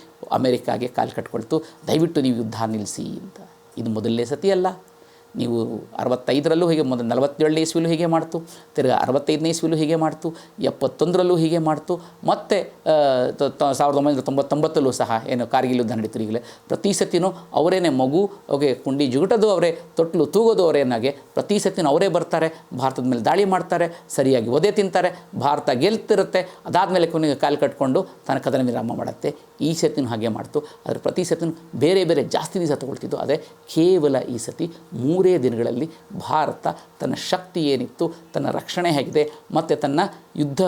ಅಮೆರಿಕಾಗೆ ಕಾಲು ಕಟ್ಕೊಳ್ತು, ದಯವಿಟ್ಟು ನೀವು ಯುದ್ಧ ನಿಲ್ಲಿಸಿ ಅಂತ. ಇದು ಮೊದಲನೇ ಸತಿ ಅಲ್ಲ. ನೀವು ಅರವತ್ತೈದರಲ್ಲೂ ಹೀಗೆ ಮೊದಲು ನಲವತ್ತೇಳನೇ ಇಸ್ವಿಲೂ ಹೀಗೆ ಮಾಡ್ತು, ತಿರ್ಗಿ ಅರವತ್ತೈದನೇ ಇಸ್ವಿಲೂ ಹೀಗೆ ಮಾಡ್ತು, ಎಪ್ಪತ್ತೊಂದರಲ್ಲೂ ಹೀಗೆ ಮಾಡ್ತು, ಮತ್ತು ಸಾವಿರದ ಒಂಬೈನೂರ ತೊಂಬತ್ತೊಂಬತ್ತಲ್ಲೂ ಸಹ ಏನು ಕಾರ್ಗಿಲ್ ಯುದ್ಧ ನಡೀತು ಈಗಲೇ. ಪ್ರತಿ ಸತಿನೂ ಅವರೇನೆ ಮಗು ಅವರಿಗೆ ಕುಂಡಿ ಜುಗುಟದು ಅವರೇ, ತೊಟ್ಲು ತೂಗೋದು ಅವರೇನಾಗೆ ಪ್ರತಿ ಸತಿನೂ ಅವರೇ ಬರ್ತಾರೆ, ಭಾರತದ ಮೇಲೆ ದಾಳಿ ಮಾಡ್ತಾರೆ, ಸರಿಯಾಗಿ ಒದೆ ತಿಂತಾರೆ, ಭಾರತ ಗೆಲ್ತಿರುತ್ತೆ, ಅದಾದಮೇಲೆ ಕೊನೆಗೆ ಕಾಲು ಕಟ್ಕೊಂಡು ತನ್ನ ಕದನ ವಿರಾಮ ಮಾಡುತ್ತೆ. ಈ ಸತಿನೂ ಹಾಗೆ ಮಾಡ್ತು, ಆದರೆ ಪ್ರತಿ ಸತಿನೂ ಬೇರೆ ಬೇರೆ ಜಾಸ್ತಿ ದಿವಸ ತಗೊಳ್ತಿದ್ದು ಅದೇ ಕೇವಲ ಈ ಸತಿ ಮೂರೇ ದಿನಗಳಲ್ಲಿ ಭಾರತ ತನ್ನ ಶಕ್ತಿ ಏನಿತ್ತು, ತನ್ನ ರಕ್ಷಣೆ ಹೇಗಿದೆ, ಮತ್ತು ತನ್ನ ಯುದ್ಧ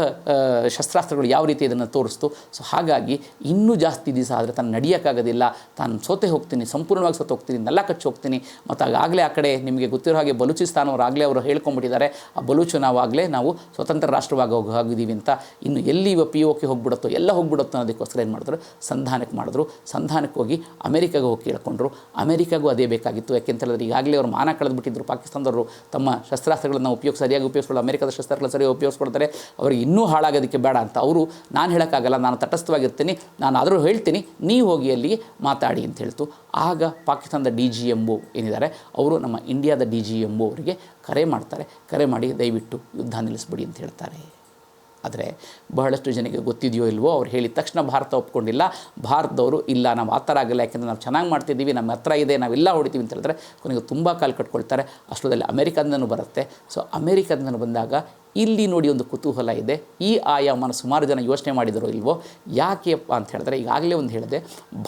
ಶಸ್ತ್ರಾಸ್ತ್ರಗಳು ಯಾವ ರೀತಿ ಇದನ್ನು ತೋರಿಸ್ತು. ಸೊ ಹಾಗಾಗಿ ಇನ್ನೂ ಜಾಸ್ತಿ ದಿವಸ ಆದರೆ ತಾನು ನಡೆಯೋಕ್ಕಾಗೋದಿಲ್ಲ. ತಾನು ಸೋತೆ ಹೋಗ್ತೀನಿ, ಸಂಪೂರ್ಣವಾಗಿ ಸೋತೆ ಹೋಗ್ತೀನಿ, ನೆಲ್ಲ ಕಚ್ಚಿ ಹೋಗ್ತೀನಿ. ಮತ್ತು ಆಗಾಗಲೇ ಆ ಕಡೆ ನಿಮಗೆ ಗೊತ್ತಿರೋ ಹಾಗೆ ಬಲೂಚಿಸ್ತಾನ ಅವರು ಹೇಳ್ಕೊಂಬಿಟ್ಟಿದ್ದಾರೆ, ಆ ಬಲೂಚು ನಾವು ಆಗಲೇ ನಾವು ಸ್ವತಂತ್ರ ರಾಷ್ಟ್ರವಾಗಿ ಹೋಗಿ, ಹೋಗಿದ್ದೀವಿ ಅಂತ ಇನ್ನು ಎಲ್ಲಿ ಇವ ಪಿ ಓಕೆ ಹೋಗ್ಬಿಡುತ್ತೋ, ಎಲ್ಲ ಹೋಗ್ಬಿಡುತ್ತೋ ಅನ್ನೋದಕ್ಕೋಸ್ಕರ ಏನು ಮಾಡಿದ್ರು? ಸಂಧಾನಕ್ಕೆ ಮಾಡಿದ್ರು. ಸಂಧಾನಕ್ಕೆ ಹೋಗಿ ಅಮೆರಿಕಾಗೆ ಹೋಗಿ ಕೇಳ್ಕೊಂಡ್ರು. ಅಮೆರಿಕಾಗೂ ಅದೇ ಬೇಕಾಗಿತ್ತು. ಯಾಕೆಂತ ಹೇಳಿದ್ರೆ ಈಗಾಗಲೇ ಅವರು ಮಾನ ಕಳೆದುಬಿಟ್ಟಿದ್ರು. ಪಾಕಿಸ್ತಾನದವರು ತಮ್ಮ ಶಸ್ತ್ರಾಸ್ತ್ರಗಳನ್ನು ಉಪಯೋಗ, ಸರಿಯಾಗಿ ಉಪಯೋಗಿಸ್ಕೊಳ್ಳೋ, ಅಮೆರಿಕದ ಶಸ್ತ್ರಾಸ್ತ್ರಗಳು ಸರಿಯಾಗಿ ಉಪಯೋಗಿಸ್ಕೊಳ್ತಾರೆ ಅವ್ರಿಗೆ ಇನ್ನೂ ಹಾಳಾಗೋದಕ್ಕೆ ಬೇಡ ಅಂತ. ಅವರು, ನಾನು ಹೇಳೋಕ್ಕಾಗಲ್ಲ, ನಾನು ತಟಸ್ಥವಾಗಿರ್ತೀನಿ ನಾನು ಆದರೂ ಹೇಳ್ತೀನಿ, ನೀವು ಹೋಗಿ ಅಲ್ಲಿಗೆ ಮಾತಾಡಿ ಅಂತ ಹೇಳ್ತು. ಆಗ ಪಾಕಿಸ್ತಾನದ ಡಿ ಜಿ ಎಂ ಒ ಏನಿದ್ದಾರೆ, ಅವರು ನಮ್ಮ ಇಂಡಿಯಾದ ಡಿ ಜಿ ಎಂ ಒ ಅವರಿಗೆ ಕರೆ ಮಾಡ್ತಾರೆ. ಕರೆ ಮಾಡಿ ದಯವಿಟ್ಟು ಯುದ್ಧ ನಿಲ್ಲಿಸ್ಬಿಡಿ ಅಂತ ಹೇಳ್ತಾರೆ. ಆದರೆ ಬಹಳಷ್ಟು ಜನಕ್ಕೆ ಗೊತ್ತಿದೆಯೋ ಇಲ್ವೋ ಅವ್ರು ಹೇಳಿದ ತಕ್ಷಣ ಭಾರತ ಒಪ್ಕೊಂಡಿಲ್ಲ. ಭಾರತದವರು ಇಲ್ಲ, ನಾವು ಆ ಥರ ಆಗಲ್ಲ, ಯಾಕೆಂದರೆ ನಾವು ಚೆನ್ನಾಗಿ ಮಾಡ್ತಿದ್ದೀವಿ ನಮ್ಮ ಹತ್ರ ಇದೆ ನಾವೆಲ್ಲ ಹೊಡಿತೀವಿ ಅಂತ ಹೇಳಿದ್ರೆ ಕೊನೆಗೆ ತುಂಬ ಕಾಲು ಕಟ್ಕೊಳ್ತಾರೆ. ಅಷ್ಟೊಂದಲ್ಲಿ ಅಮೇರಿಕಾದಿಂದನೂ ಬರುತ್ತೆ. ಸೊ ಅಮೇರಿಕಾದಿಂದನೂ ಬಂದಾಗ ಇಲ್ಲಿ ನೋಡಿ ಒಂದು ಕುತೂಹಲ ಇದೆ. ಈ ಆಯಾಮನ ಸುಮಾರು ಜನ ಯೋಚನೆ ಮಾಡಿದರೋ ಇಲ್ವೋ? ಯಾಕೆಪ್ಪ ಅಂತ ಹೇಳಿದ್ರೆ ಈಗಾಗಲೇ ಒಂದು ಹೇಳಿದೆ,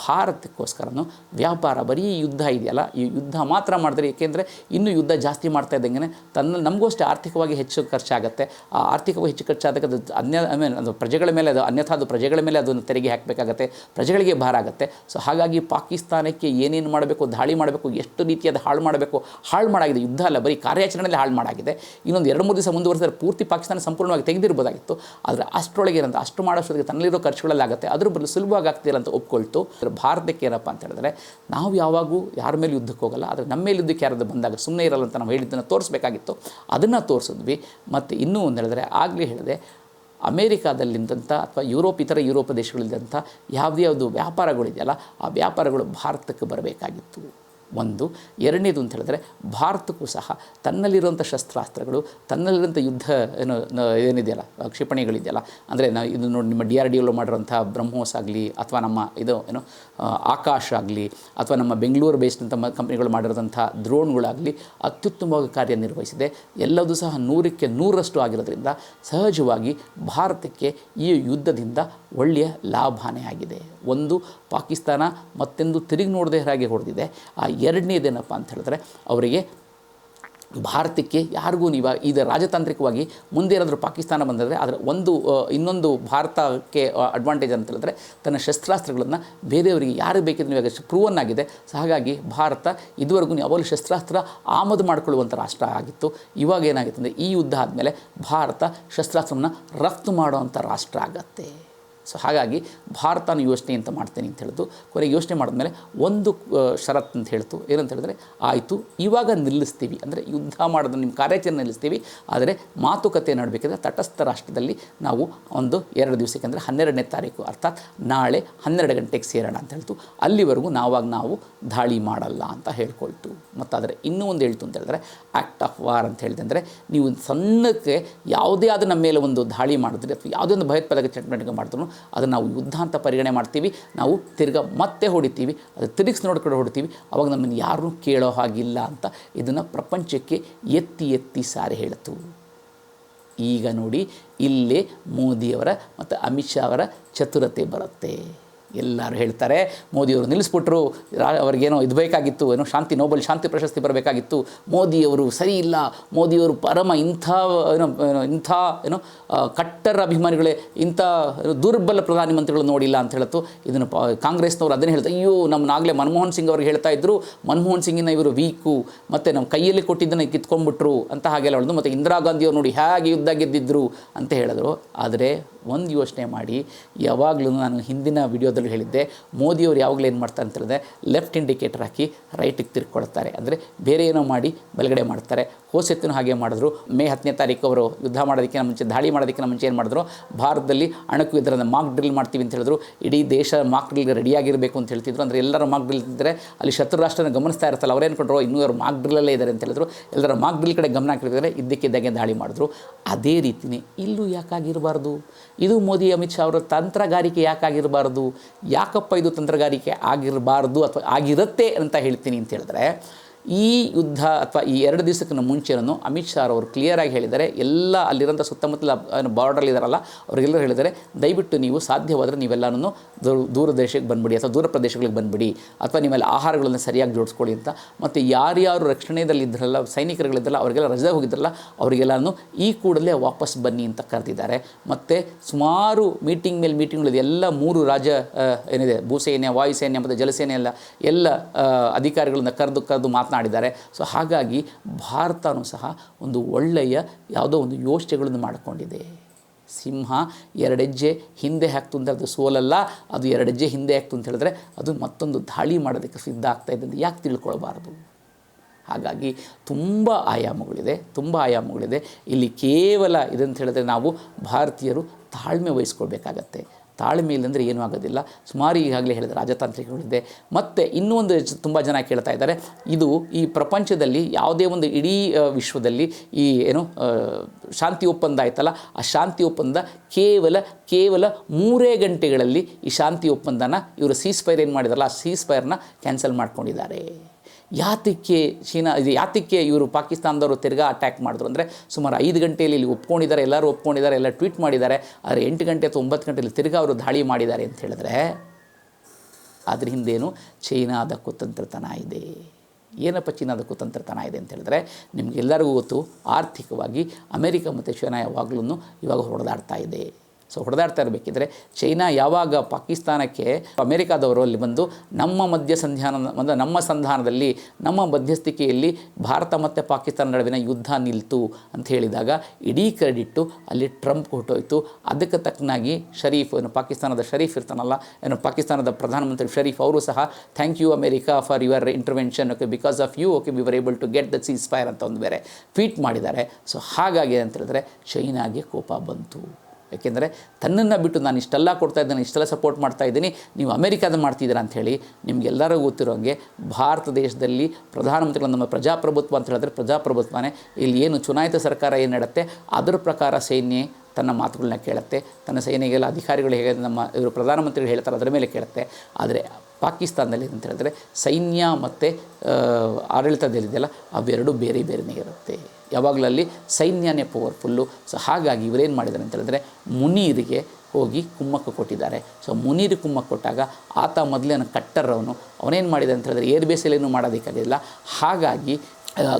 ಭಾರತಕ್ಕೋಸ್ಕರನು ವ್ಯಾಪಾರ ಬರೀ ಯುದ್ಧ ಇದೆಯಲ್ಲ, ಈ ಯುದ್ಧ ಮಾತ್ರ ಮಾಡಿದ್ರೆ ಏಕೆಂದರೆ ಇನ್ನೂ ಯುದ್ಧ ಜಾಸ್ತಿ ಮಾಡ್ತಾ ಇದ್ದಂಗೆ ತನ್ನ ನಮಗೂ ಅಷ್ಟೇ ಆರ್ಥಿಕವಾಗಿ ಹೆಚ್ಚು ಖರ್ಚಾಗುತ್ತೆ. ಆ ಆರ್ಥಿಕವಾಗಿ ಹೆಚ್ಚು ಖರ್ಚಾದಾಗ ಅದು ಅನ್ಯ, ಐ ಮೀನ್ ಅದು ಪ್ರಜೆಗಳ ಮೇಲೆ ಅದು ಅನ್ಯಥಾ ಅದು ಪ್ರಜೆಗಳ ಮೇಲೆ ಅದನ್ನು ತೆರಿಗೆ ಹಾಕಬೇಕಾಗತ್ತೆ, ಪ್ರಜೆಗಳಿಗೆ ಭಾರ ಆಗುತ್ತೆ. ಸೊ ಹಾಗಾಗಿ ಪಾಕಿಸ್ತಾನಕ್ಕೆ ಏನೇನು ಮಾಡಬೇಕು, ದಾಳಿ ಮಾಡಬೇಕು, ಎಷ್ಟು ರೀತಿಯಾದ ಹಾಳು ಮಾಡಬೇಕು, ಹಾಳು ಮಾಡಾಗಿದೆ, ಯುದ್ಧ ಅಲ್ಲ, ಬರೀ ಕಾರ್ಯಾಚರಣೆಯಲ್ಲಿ ಹಾಳು ಮಾಡಾಗಿದೆ. ಇನ್ನೊಂದು ಎರಡು ಮೂರು ದಿವಸ ಮುಂದುವರೆಸಿದ್ರೆ ಪೂರ್ತಿ ಪಾಕಿಸ್ತಾನ ಸಂಪೂರ್ಣವಾಗಿ ತೆಗೆದಿರ್ಬೋದಾಗಿತ್ತು. ಆದರೆ ಅಷ್ಟರೊಳಗೆ ಏನಂತ ಅಷ್ಟು ಮಾಡೋಷ್ಟೊತ್ತಿಗೆ ತನ್ನಲ್ಲಿರೋ ಖರ್ಚುಗಳಲ್ಲಾಗುತ್ತೆ. ಅದ್ರ ಬದಲು ಸುಲಭವಾಗಿ ಆಗ್ತಿಲ್ಲ ಅಂತ ಒಪ್ಕೊಳ್ತು. ಭಾರತಕ್ಕೆ ಏನಪ್ಪ ಅಂತ ಹೇಳಿದ್ರೆ, ನಾವು ಯಾವಾಗೂ ಯಾರ ಮೇಲೆ ಯುದ್ಧಕ್ಕೆ ಹೋಗಲ್ಲ. ಆದರೆ ನಮ್ಮ ಮೇಲೆ ಯುದ್ಧಕ್ಕೆ ಯಾರಾದ್ರು ಬಂದಾಗ ಸುಮ್ಮನೆ ಇರಲ್ಲ ಅಂತ ನಾವು ಹೇಳಿದ್ದನ್ನು ತೋರಿಸ್ಬೇಕಾಗಿತ್ತು. ಅದನ್ನು ತೋರಿಸಿದ್ವಿ. ಮತ್ತು ಇನ್ನೂ ಒಂದು ಹೇಳಿದ್ರೆ, ಆಗಲೇ ಹೇಳಿದೆ, ಅಮೇರಿಕಾದಲ್ಲಿದ್ದಂಥ ಅಥವಾ ಯುರೋಪ್, ಇತರ ಯುರೋಪ್ ದೇಶಗಳಿದ್ದಂಥ ಯಾವುದ್ಯಾವುದು ವ್ಯಾಪಾರಗಳಿದೆಯಲ್ಲ ಆ ವ್ಯಾಪಾರಗಳು ಭಾರತಕ್ಕೆ ಬರಬೇಕಾಗಿತ್ತು. ಒಂದು. ಎರಡನೇದು ಅಂತ ಹೇಳಿದ್ರೆ ಭಾರತಕ್ಕೂ ಸಹ ತನ್ನಲ್ಲಿರುವಂಥ ಶಸ್ತ್ರಾಸ್ತ್ರಗಳು, ತನ್ನಲ್ಲಿರುವಂಥ ಯುದ್ಧ ಏನು ಏನಿದೆಯಲ್ಲ, ಕ್ಷಿಪಣಿಗಳಿದೆಯಲ್ಲ, ಅಂದರೆ ನಾವು ಇದು ನೋಡಿ ನಿಮ್ಮ ಡಿ ಆರ್ ಡಿ ಎಲ್ಲೋ ಮಾಡಿರೋಂಥ ಬ್ರಹ್ಮೋಸ್ ಆಗಲಿ ಅಥವಾ ನಮ್ಮ ಇದು ಏನು ಆಕಾಶ ಆಗಲಿ ಅಥವಾ ನಮ್ಮ ಬೆಂಗಳೂರು ಬೇಸ್ಡ್ ನಮ್ಮ ಕಂಪ್ನಿಗಳು ಮಾಡಿರೋಂಥ ದ್ರೋಣ್ಗಳಾಗಲಿ ಅತ್ಯುತ್ತಮವಾಗಿ ಕಾರ್ಯನಿರ್ವಹಿಸಿದೆ. ಎಲ್ಲದೂ ಸಹ ನೂರಕ್ಕೆ ನೂರರಷ್ಟು ಆಗಿರೋದ್ರಿಂದ ಸಹಜವಾಗಿ ಭಾರತಕ್ಕೆ ಈ ಯುದ್ಧದಿಂದ ಒಳ್ಳೆಯ ಲಾಭಾನೇ ಆಗಿದೆ. ಒಂದು ಪಾಕಿಸ್ತಾನ ಮತ್ತೆಂದು ತಿರುಗಿ ನೋಡದೆ ಹಾಗೆ ಹೊಡೆದಿದೆ, ಆ ಎರಡನೇದೇನಪ್ಪ ಅಂತ ಹೇಳಿದ್ರೆ ಅವರಿಗೆ ಭಾರತಕ್ಕೆ ಯಾರಿಗೂ ನೀವು ಇದು ರಾಜತಾಂತ್ರಿಕವಾಗಿ ಮುಂದೆ ಏನಾದರೂ ಪಾಕಿಸ್ತಾನ ಬಂದರೆ ಅದರ ಒಂದು ಇನ್ನೊಂದು ಭಾರತಕ್ಕೆ ಅಡ್ವಾಂಟೇಜ್ ಅಂತ ಹೇಳಿದ್ರೆ ತನ್ನ ಶಸ್ತ್ರಾಸ್ತ್ರಗಳನ್ನು ಬೇರೆಯವರಿಗೆ ಯಾರು ಬೇಕಿದ್ರೆ ಇವಾಗ ಪ್ರೂವನ್ ಆಗಿದೆ. ಸೊ, ಹಾಗಾಗಿ ಭಾರತ ಇದುವರೆಗೂ ಯಾವಾಗಲೂ ಶಸ್ತ್ರಾಸ್ತ್ರ ಆಮದು ಮಾಡಿಕೊಳ್ಳುವಂಥ ರಾಷ್ಟ್ರ ಆಗಿತ್ತು. ಇವಾಗ ಏನಾಗುತ್ತೆ ಅಂದರೆ ಈ ಯುದ್ಧ ಆದಮೇಲೆ ಭಾರತ ಶಸ್ತ್ರಾಸ್ತ್ರವನ್ನು ರಫ್ತು ಮಾಡುವಂಥ ರಾಷ್ಟ್ರ ಆಗತ್ತೆ. ಸೊ ಹಾಗಾಗಿ ಭಾರತನ ಯೋಚನೆ ಅಂತ ಮಾಡ್ತೇನೆ ಅಂತ ಹೇಳ್ತು ಕೊನೆಗೆ ಯೋಚನೆ ಮಾಡಿದ್ಮೇಲೆ ಒಂದು ಷರತ್ ಷರತ್ತು ಅಂತ ಹೇಳ್ತು. ಏನಂತ ಹೇಳಿದ್ರೆ, ಆಯಿತು, ಇವಾಗ ನಿಲ್ಲಿಸ್ತೀವಿ. ಅಂದರೆ ಯುದ್ಧ ಮಾಡೋದು ನಿಮ್ಮ ಕಾರ್ಯಾಚರಣೆ ನಿಲ್ಲಿಸ್ತೀವಿ. ಆದರೆ ಮಾತುಕತೆ ನಡಬೇಕಿದ್ರೆ ತಟಸ್ಥ ರಾಷ್ಟ್ರದಲ್ಲಿ ನಾವು ಒಂದು ಎರಡು ದಿವಸಕ್ಕೆ ಅಂದರೆ ಹನ್ನೆರಡನೇ ತಾರೀಕು, ಅರ್ಥಾತ್ ನಾಳೆ ಹನ್ನೆರಡು ಗಂಟೆಗೆ ಸೇರೋಣ ಅಂತ ಹೇಳ್ತು. ಅಲ್ಲಿವರೆಗೂ ನಾವಾಗ ನಾವು ದಾಳಿ ಮಾಡಲ್ಲ ಅಂತ ಹೇಳ್ಕೊಳ್ತು. ಮತ್ತು ಆದರೆ ಇನ್ನೂ ಒಂದು ಹೇಳ್ತು ಅಂತ ಹೇಳಿದ್ರೆ ಆ್ಯಕ್ಟ್ ಆಫ್ ವಾರ್ ಅಂತ ಹೇಳಿದೆ ಅಂದರೆ, ನೀವು ಸಣ್ಣಕ್ಕೆ ಯಾವುದೇ ಆದ ನಮ್ಮ ಮೇಲೆ ಒಂದು ದಾಳಿ ಮಾಡಿದ್ರೆ ಅಥವಾ ಯಾವುದೇ ಒಂದು ಭಯೋತ್ಪಾದಕ ಚಟುವಟಿಕೆ ಮಾಡಿದ್ರು ಅದನ್ನು ನಾವು ಯುದ್ಧ ಅಂತ ಪರಿಗಣನೆ ಮಾಡ್ತೀವಿ, ನಾವು ತಿರ್ಗಾ ಮತ್ತೆ ಹೊಡಿತೀವಿ, ಅದು ತಿರುಗಿಸಿ ನೋಡ್ಕೊಂಡು ಹೊಡಿತೀವಿ, ಅವಾಗ ನಮ್ಮನ್ನು ಯಾರೂ ಕೇಳೋ ಹಾಗಿಲ್ಲ ಅಂತ ಇದನ್ನು ಪ್ರಪಂಚಕ್ಕೆ ಎತ್ತಿ ಎತ್ತಿ ಸಾರಿ ಹೇಳ್ತು. ಈಗ ನೋಡಿ, ಇಲ್ಲೇ ಮೋದಿಯವರ ಮತ್ತು ಅಮಿತ್ ಶಾ ಅವರ ಚತುರತೆ ಬರುತ್ತೆ. ಎಲ್ಲರೂ ಹೇಳ್ತಾರೆ. ಮೋದಿಯವರು ನಿಲ್ಲಿಸ್ಬಿಟ್ರು. ರಾ, ಅವ್ರಿಗೇನೋ ಇದು ಬೇಕಾಗಿತ್ತು, ಏನೋ ಶಾಂತಿ, ನೋಬಲ್ ಶಾಂತಿ ಪ್ರಶಸ್ತಿ ಬರಬೇಕಾಗಿತ್ತು. ಮೋದಿಯವರು ಸರಿ ಇಲ್ಲ. ಮೋದಿಯವರು ಪರಮ ಇಂಥ, ಏನೋ ಇಂಥ, ಏನೋ ಕಟ್ಟರ ಅಭಿಮಾನಿಗಳೇ, ಇಂಥ ದುರ್ಬಲ ಪ್ರಧಾನಮಂತ್ರಿಗಳು ನೋಡಿಲ್ಲ ಅಂತ ಹೇಳತ್ತು. ಇದನ್ನು ಕಾಂಗ್ರೆಸ್ನವ್ರು ಅದನ್ನೇ ಹೇಳ್ತಾರೆ. ಅಯ್ಯೋ ನಮ್ಮನ್ನಾಗಲೇ ಮನಮೋಹನ್ ಸಿಂಗ್ ಅವ್ರಿಗೆ ಹೇಳ್ತಾ ಇದ್ದರು ಮನಮೋಹನ್ ಸಿಂಗಿನ ಇವರು ವೀಕು. ಮತ್ತು ನಮ್ಮ ಕೈಯಲ್ಲಿ ಕೊಟ್ಟಿದ್ದನ್ನು ಕಿತ್ಕೊಂಡ್ಬಿಟ್ರು ಅಂತ ಹಾಗೆಲ್ಲ ಹೇಳಿದ್ರು ಮತ್ತು ಇಂದಿರಾ ಗಾಂಧಿಯವರು ನೋಡಿ ಹೇಗೆ ಯುದ್ಧ ಗೆದ್ದಿದ್ರು ಅಂತ ಹೇಳಿದ್ರು. ಆದರೆ, ಒಂದು ಯೋಚನೆ ಮಾಡಿ, ಯಾವಾಗಲೂ ನಾನು ಹಿಂದಿನ ವಿಡಿಯೋದಲ್ಲಿ ಹೇಳಿದ್ದೆ, ಮೋದಿಯವರು ಯಾವಾಗಲೂ ಏನು ಮಾಡ್ತಾರೆ ಹೇಳಿದ್ರೆ ಲೆಫ್ಟ್ ಇಂಡಿಕೇಟರ್ ಹಾಕಿ ರೈಟಿಗೆ ತಿರ್ಕೊಳ್ತಾರೆ ಅಂದರೆ ಬೇರೆ ಏನೋ ಮಾಡಿ, ಬಲಗಡೆ ಮಾಡ್ತಾರೆ. ಹೋಸೆತ್ತಿನೂ ಹಾಗೆ ಮಾಡಿದ್ರು. ಮೇ ಹತ್ತನೇ ತಾರೀಕು ಅವರು ಯುದ್ಧ ಮಾಡೋದಕ್ಕಿಂತ ಮುಂಚೆ, ದಾಳಿ ಮಾಡೋದಕ್ಕಿಂತ ಮುಂಚೆ ಏನು ಮಾಡಿದ್ರು? ಭಾರತದಲ್ಲಿ ಅಣಕು ಇದರ ಮಾಕ್ ಡ್ರಿಲ್ ಮಾಡ್ತೀವಿ ಅಂತ ಹೇಳಿದ್ರು. ಇಡೀ ದೇಶ ಮಾಕ್ ಡ್ರಿಲ್ಗೆ ರೆಡಿಯಾಗಿರಬೇಕು ಅಂತ ಹೇಳ್ತಿದ್ರು. ಅಂದರೆ ಎಲ್ಲರೂ ಮಾಕ್ ಡ್ರಿಲ್ ಇದ್ದರೆ ಅಲ್ಲಿ ಶತ್ರು ರಾಷ್ಟ್ರನ ಗಮನಿಸ್ತಾ ಇರ್ತಲ್ಲ ಏನು ಕೊಟ್ಟರು ಇನ್ನೂ ಅವರು ಮಾಕ್ ಡ್ರಿಲ್ಲಲ್ಲೇ ಇದ್ದಾರೆ ಅಂತ ಹೇಳಿದ್ರು. ಎಲ್ಲರ ಮಾಕ್ ಡ್ರಿಲ್ ಕಡೆ ಗಮನ ಹಾಕಿರ್ತಾರೆ. ಇದ್ದಕ್ಕಿದ್ದಾಗೆ ದಾಳಿ ಮಾಡಿದ್ರು. ಅದೇ ರೀತಿಯೇ ಇಲ್ಲೂ ಯಾಕಾಗಿರಬಾರ್ದು? ಇದು ಮೋದಿ, ಅಮಿತ್ ಶಾ ಅವರ ತಂತ್ರಗಾರಿಕೆ ಯಾಕಾಗಿರಬಾರ್ದು? ಯಾಕಪ್ಪ ಇದು ತಂತ್ರಗಾರಿಕೆ ಆಗಿರಬಾರ್ದು ಅಥವಾ ಆಗಿರುತ್ತೆ ಅಂತ ಹೇಳ್ತೀನಿ ಅಂತ ಹೇಳಿದ್ರೆ ಈ ಯುದ್ಧ ಅಥವಾ ಈ ಎರಡು ದಿವಸಕ್ಕಿಂತ ಮುಂಚೆನೂ ಅಮಿತ್ ಶಾ ಅವರು ಕ್ಲಿಯರಾಗಿ ಹೇಳಿದ್ದಾರೆ. ಎಲ್ಲ ಅಲ್ಲಿರೋಂಥ ಸುತ್ತಮುತ್ತಲ ಬಾರ್ಡರ್ ಇದ್ದಾರಲ್ಲ ಅವರಿಗೆಲ್ಲರೂ ಹೇಳಿದರೆ ದಯವಿಟ್ಟು ನೀವು ಸಾಧ್ಯವಾದರೆ ನೀವೆಲ್ಲನೂ ದೂರ ದೂರ ದೇಶಕ್ಕೆ ಬಂದ್ಬಿಡಿ ಅಥವಾ ದೂರ ಪ್ರದೇಶಗಳಿಗೆ ಬಂದ್ಬಿಡಿ ಅಥವಾ ನಿಮ್ಮಲ್ಲಿ ಆಹಾರಗಳನ್ನು ಸರಿಯಾಗಿ ಜೋಡಿಸ್ಕೊಳ್ಳಿ ಅಂತ. ಮತ್ತು ಯಾರ್ಯಾರು ರಕ್ಷಣೆಯಲ್ಲಿದ್ದರಲ್ಲ ಸೈನಿಕರುಗಳಿದ್ದರಲ್ಲ ಅವರಿಗೆಲ್ಲ ರಜೆ ಹೋಗಿದ್ರಲ್ಲ ಅವರಿಗೆಲ್ಲನೂ ಈ ಕೂಡಲೇ ವಾಪಸ್ ಬನ್ನಿ ಅಂತ ಕರೆದಿದ್ದಾರೆ. ಮತ್ತು ಸುಮಾರು ಮೀಟಿಂಗ್ ಮೇಲೆ ಮೀಟಿಂಗ್ಗಳಿದೆ ಎಲ್ಲ ಮೂರು ರಾಜ್ಯ ಆ, ಏನಿದೆ ಭೂಸೇನೆ ವಾಯುಸೇನೆ ಮತ್ತು ಜಲಸೇನೆ ಎಲ್ಲ ಎಲ್ಲ ಅಧಿಕಾರಿಗಳನ್ನ ಕರೆದು ಕರೆದು ಮಾತನಾಡಿದ್ದಾರೆ. ಸೊ ಹಾಗಾಗಿ ಭಾರತನೂ ಸಹ ಒಂದು ಒಳ್ಳೆಯ ಯಾವುದೋ ಒಂದು ಯೋಚನೆಗಳನ್ನು ಮಾಡಿಕೊಂಡಿದೆ. ಸಿಂಹ ಎರಡೆಜ್ಜೆ ಹಿಂದೆ ಹಾಕ್ತು ಅಂತ ಅದು ಸೋಲಲ್ಲ, ಅದು ಎರಡೆಜ್ಜೆ ಹಿಂದೆ ಹಾಕ್ತು ಅಂತ ಹೇಳಿದ್ರೆ ಅದು ಮತ್ತೊಂದು ದಾಳಿ ಮಾಡೋದಕ್ಕೆ ಸಿದ್ಧ ಆಗ್ತಾ ಇದೆ ಅಂತ ಯಾಕೆ ತಿಳ್ಕೊಳ್ಬಾರ್ದು? ಹಾಗಾಗಿ ತುಂಬ ಆಯಾಮಗಳಿದೆ ತುಂಬ ಆಯಾಮಗಳಿದೆ. ಇಲ್ಲಿ ಕೇವಲ ಇದಂತ ಹೇಳಿದ್ರೆ ನಾವು ಭಾರತೀಯರು ತಾಳ್ಮೆ ವಹಿಸ್ಕೊಳ್ಬೇಕಾಗತ್ತೆ. ತಾಳ್ಮೆ ಇಲ್ಲಂದರೆ ಏನೂ ಆಗೋದಿಲ್ಲ. ಸುಮಾರು ಈಗಾಗಲೇ ಹೇಳಿದ ರಾಜತಾಂತ್ರಿಕಗಳಿದೆ ಮತ್ತು ಇನ್ನೂ ಒಂದು ತುಂಬ ಜನ ಕೇಳ್ತಾ ಇದ್ದಾರೆ. ಇದು ಈ ಪ್ರಪಂಚದಲ್ಲಿ ಯಾವುದೇ ಒಂದು ಇಡೀ ವಿಶ್ವದಲ್ಲಿ ಈ ಏನು ಶಾಂತಿ ಒಪ್ಪಂದ ಆಯ್ತಲ್ಲ, ಆ ಶಾಂತಿ ಒಪ್ಪಂದ ಕೇವಲ ಕೇವಲ ಮೂರೇ ಗಂಟೆಗಳಲ್ಲಿ ಈ ಶಾಂತಿ ಒಪ್ಪಂದನ ಇವರು ಸೀಸ್ಫೈರ್ ಏನು ಮಾಡಿದಾರಲ್ಲ, ಆ ಸೀಸ್ಫೈರ್ನ ಕ್ಯಾನ್ಸಲ್ ಮಾಡ್ಕೊಂಡಿದ್ದಾರೆ. ಯಾತಕ್ಕೆ ಚೀನಾ, ಇದು ಯಾತಕ್ಕೆ ಇವರು ಪಾಕಿಸ್ತಾನದವರು ತಿರ್ಗಾ ಅಟ್ಯಾಕ್ ಮಾಡಿದ್ರು ಅಂದರೆ ಸುಮಾರು ಐದು ಗಂಟೆಯಲ್ಲಿ ಇಲ್ಲಿ ಒಪ್ಕೊಂಡಿದ್ದಾರೆ, ಎಲ್ಲರೂ ಒಪ್ಕೊಂಡಿದ್ದಾರೆ, ಎಲ್ಲ ಟ್ವೀಟ್ ಮಾಡಿದ್ದಾರೆ, ಆದರೆ ಎಂಟು ಗಂಟೆ ಅಥವಾ ಒಂಬತ್ತು ಗಂಟೆಯಲ್ಲಿ ತಿರ್ಗಾ ಅವರು ದಾಳಿ ಮಾಡಿದ್ದಾರೆ ಅಂತ ಹೇಳಿದ್ರೆ ಅದ್ರ ಹಿಂದೇನು ಚೈನಾದ ಕುತಂತ್ರತನ ಇದೆ. ಏನಪ್ಪ ಚೀನಾದ ಕುತಂತ್ರತನ ಇದೆ ಅಂತ ಹೇಳಿದ್ರೆ ನಿಮಗೆಲ್ಲರಿಗೂ ಗೊತ್ತು, ಆರ್ಥಿಕವಾಗಿ ಅಮೆರಿಕ ಮತ್ತು ಚೈನಾ ಯಾವಾಗಲೂ ಇವಾಗ ಹೊಡೆದಾಡ್ತಾ ಇದೆ. ಸೊ ಹೊಡೆದಾಡ್ತಾ ಇರಬೇಕಿದ್ರೆ ಚೈನಾ ಯಾವಾಗ ಪಾಕಿಸ್ತಾನಕ್ಕೆ ಅಮೆರಿಕಾದವರು ಅಲ್ಲಿ ಬಂದು ನಮ್ಮ ಮಧ್ಯ ಸಂಧಾನ ಅಂದರೆ ನಮ್ಮ ಸಂಧಾನದಲ್ಲಿ, ನಮ್ಮ ಮಧ್ಯಸ್ಥಿಕೆಯಲ್ಲಿ ಭಾರತ ಮತ್ತು ಪಾಕಿಸ್ತಾನ ನಡುವಿನ ಯುದ್ಧ ನಿಲ್ತು ಅಂತ ಹೇಳಿದಾಗ ಇಡೀ ಕ್ರೆಡಿಟ್ಟು ಅಲ್ಲಿ ಟ್ರಂಪ್ ಹೊಟ್ಟೋಯ್ತು ಅದಕ್ಕೆ ತಕ್ಕನಾಗಿ ಶರೀಫ್ ಏನು ಪಾಕಿಸ್ತಾನದ ಶರೀಫ್ ಇರ್ತಾನಲ್ಲ, ಏನು ಪಾಕಿಸ್ತಾನದ ಪ್ರಧಾನಮಂತ್ರಿ ಶರೀಫ್ ಅವರು ಸಹ thank you America for your intervention okay because of you okay we were able to get the ceasefire ಅಂತ ಒಂದು ಬೇರೆ ಟ್ವೀಟ್ ಮಾಡಿದ್ದಾರೆ. ಸೊ ಹಾಗಾಗಿ ಅಂತ ಹೇಳಿದ್ರೆ, ಚೈನಾಗೆ ಕೋಪ ಬಂತು. ಯಾಕೆಂದರೆ ತನ್ನನ್ನು ಬಿಟ್ಟು ನಾನು ಇಷ್ಟೆಲ್ಲ ಕೊಡ್ತಾ ಇದ್ದೇನೆ, ಇಷ್ಟೆಲ್ಲ ಸಪೋರ್ಟ್ ಮಾಡ್ತಾ ಇದ್ದೀನಿ, ನೀವು ಅಮೆರಿಕಾದ ಮಾಡ್ತಿದ್ದೀರಾ ಅಂಥೇಳಿ ನಿಮಗೆಲ್ಲರೂ ಗೊತ್ತಿರೋ ಹಾಗೆ ಭಾರತ ದೇಶದಲ್ಲಿ ಪ್ರಧಾನಮಂತ್ರಿಗಳು ನಮ್ಮ ಪ್ರಜಾಪ್ರಭುತ್ವ ಅಂತ ಹೇಳಿದ್ರೆ ಪ್ರಜಾಪ್ರಭುತ್ವನೇ. ಇಲ್ಲಿ ಏನು ಚುನಾಯಿತ ಸರ್ಕಾರ ಏನು ನಡುತ್ತೆ ಅದರ ಪ್ರಕಾರ ಸೈನ್ಯ ತನ್ನ ಮಾತುಗಳನ್ನ ಕೇಳುತ್ತೆ, ತನ್ನ ಸೈನಿಗೆಲ್ಲ ಅಧಿಕಾರಿಗಳು ಹೇಗೆ ನಮ್ಮ ಇವರು ಪ್ರಧಾನಮಂತ್ರಿಗಳು ಹೇಳ್ತಾರೆ ಅದರ ಮೇಲೆ ಕೇಳುತ್ತೆ. ಆದರೆ ಪಾಕಿಸ್ತಾನದಲ್ಲಿ ಅಂತ ಹೇಳಿದ್ರೆ ಸೈನ್ಯ ಮತ್ತು ಆಡಳಿತದಲ್ಲಿದೆಯಲ್ಲ, ಅವೆರಡೂ ಬೇರೆ ಬೇರೆನೇ ಇರುತ್ತೆ. ಯಾವಾಗಲೂ ಅಲ್ಲಿ ಸೈನ್ಯನೇ ಪವರ್ಫುಲ್ಲು. ಸೊ ಹಾಗಾಗಿ ಇವರೇನು ಮಾಡಿದ್ದಾರೆ ಅಂತ ಹೇಳಿದ್ರೆ, ಮುನೀರಿಗೆ ಹೋಗಿ ಕುಮ್ಮಕ್ಕ ಕೊಟ್ಟಿದ್ದಾರೆ. ಸೊ ಮುನೀರಿಗೆ ಕುಮ್ಮಕ್ಕ ಕೊಟ್ಟಾಗ ಆತ ಮೊದಲೇನು ಕಟ್ಟರ್ ಅವನು ಅವನೇನು ಮಾಡಿದ ಅಂತ ಹೇಳಿದ್ರೆ, ಏರ್ ಮಾಡೋದಕ್ಕಾಗಿಲ್ಲ ಹಾಗಾಗಿ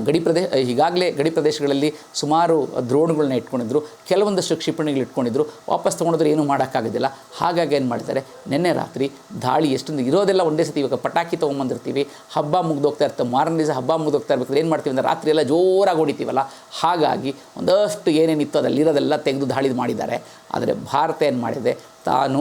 ಗಡಿ ಪ್ರದೇಶ ಈಗಾಗಲೇ ಗಡಿ ಪ್ರದೇಶಗಳಲ್ಲಿ ಸುಮಾರು ದ್ರೋಣಗಳನ್ನ ಇಟ್ಕೊಂಡಿದ್ರು, ಕೆಲವೊಂದಷ್ಟು ಕ್ಷಿಪಣಿಗಳು ಇಟ್ಕೊಂಡಿದ್ರು, ವಾಪಸ್ ತೊಗೊಂಡಿದ್ರೆ ಏನೂ ಮಾಡೋಕ್ಕಾಗೋದಿಲ್ಲ. ಹಾಗಾಗಿ ಏನು ಮಾಡ್ತಾರೆ, ನಿನ್ನೆ ರಾತ್ರಿ ದಾಳಿ ಎಷ್ಟೊಂದು ಇರೋದೆಲ್ಲ ಒಂದೇ ಸತಿ ಇವಾಗ ಪಟಾಕಿ ತೊಗೊಂಬಂದಿರ್ತೀವಿ, ಹಬ್ಬ ಮುಗ್ದೋಗ್ತಾ ಇರ್ತವೆ ಮಾರನೇ ದಿವಸ ಹಬ್ಬ ಮುಗ್ದೋಗ್ತಾ ಇರ್ಬೇಕಾದ್ರೆ ಏನು ಮಾಡ್ತೀವಿ ಅಂದರೆ ರಾತ್ರಿ ಎಲ್ಲ ಜೋರಾಗಿ ಹೊಡಿತೀವಲ್ಲ. ಹಾಗಾಗಿ ಒಂದಷ್ಟು ಏನೇನಿತ್ತು ಅದಲ್ಲಿರೋದೆಲ್ಲ ತೆಗೆದು ದಾಳಿ ಮಾಡಿದ್ದಾರೆ. ಆದರೆ ಭಾರತ ಏನು ಮಾಡಿದೆ, ತಾನು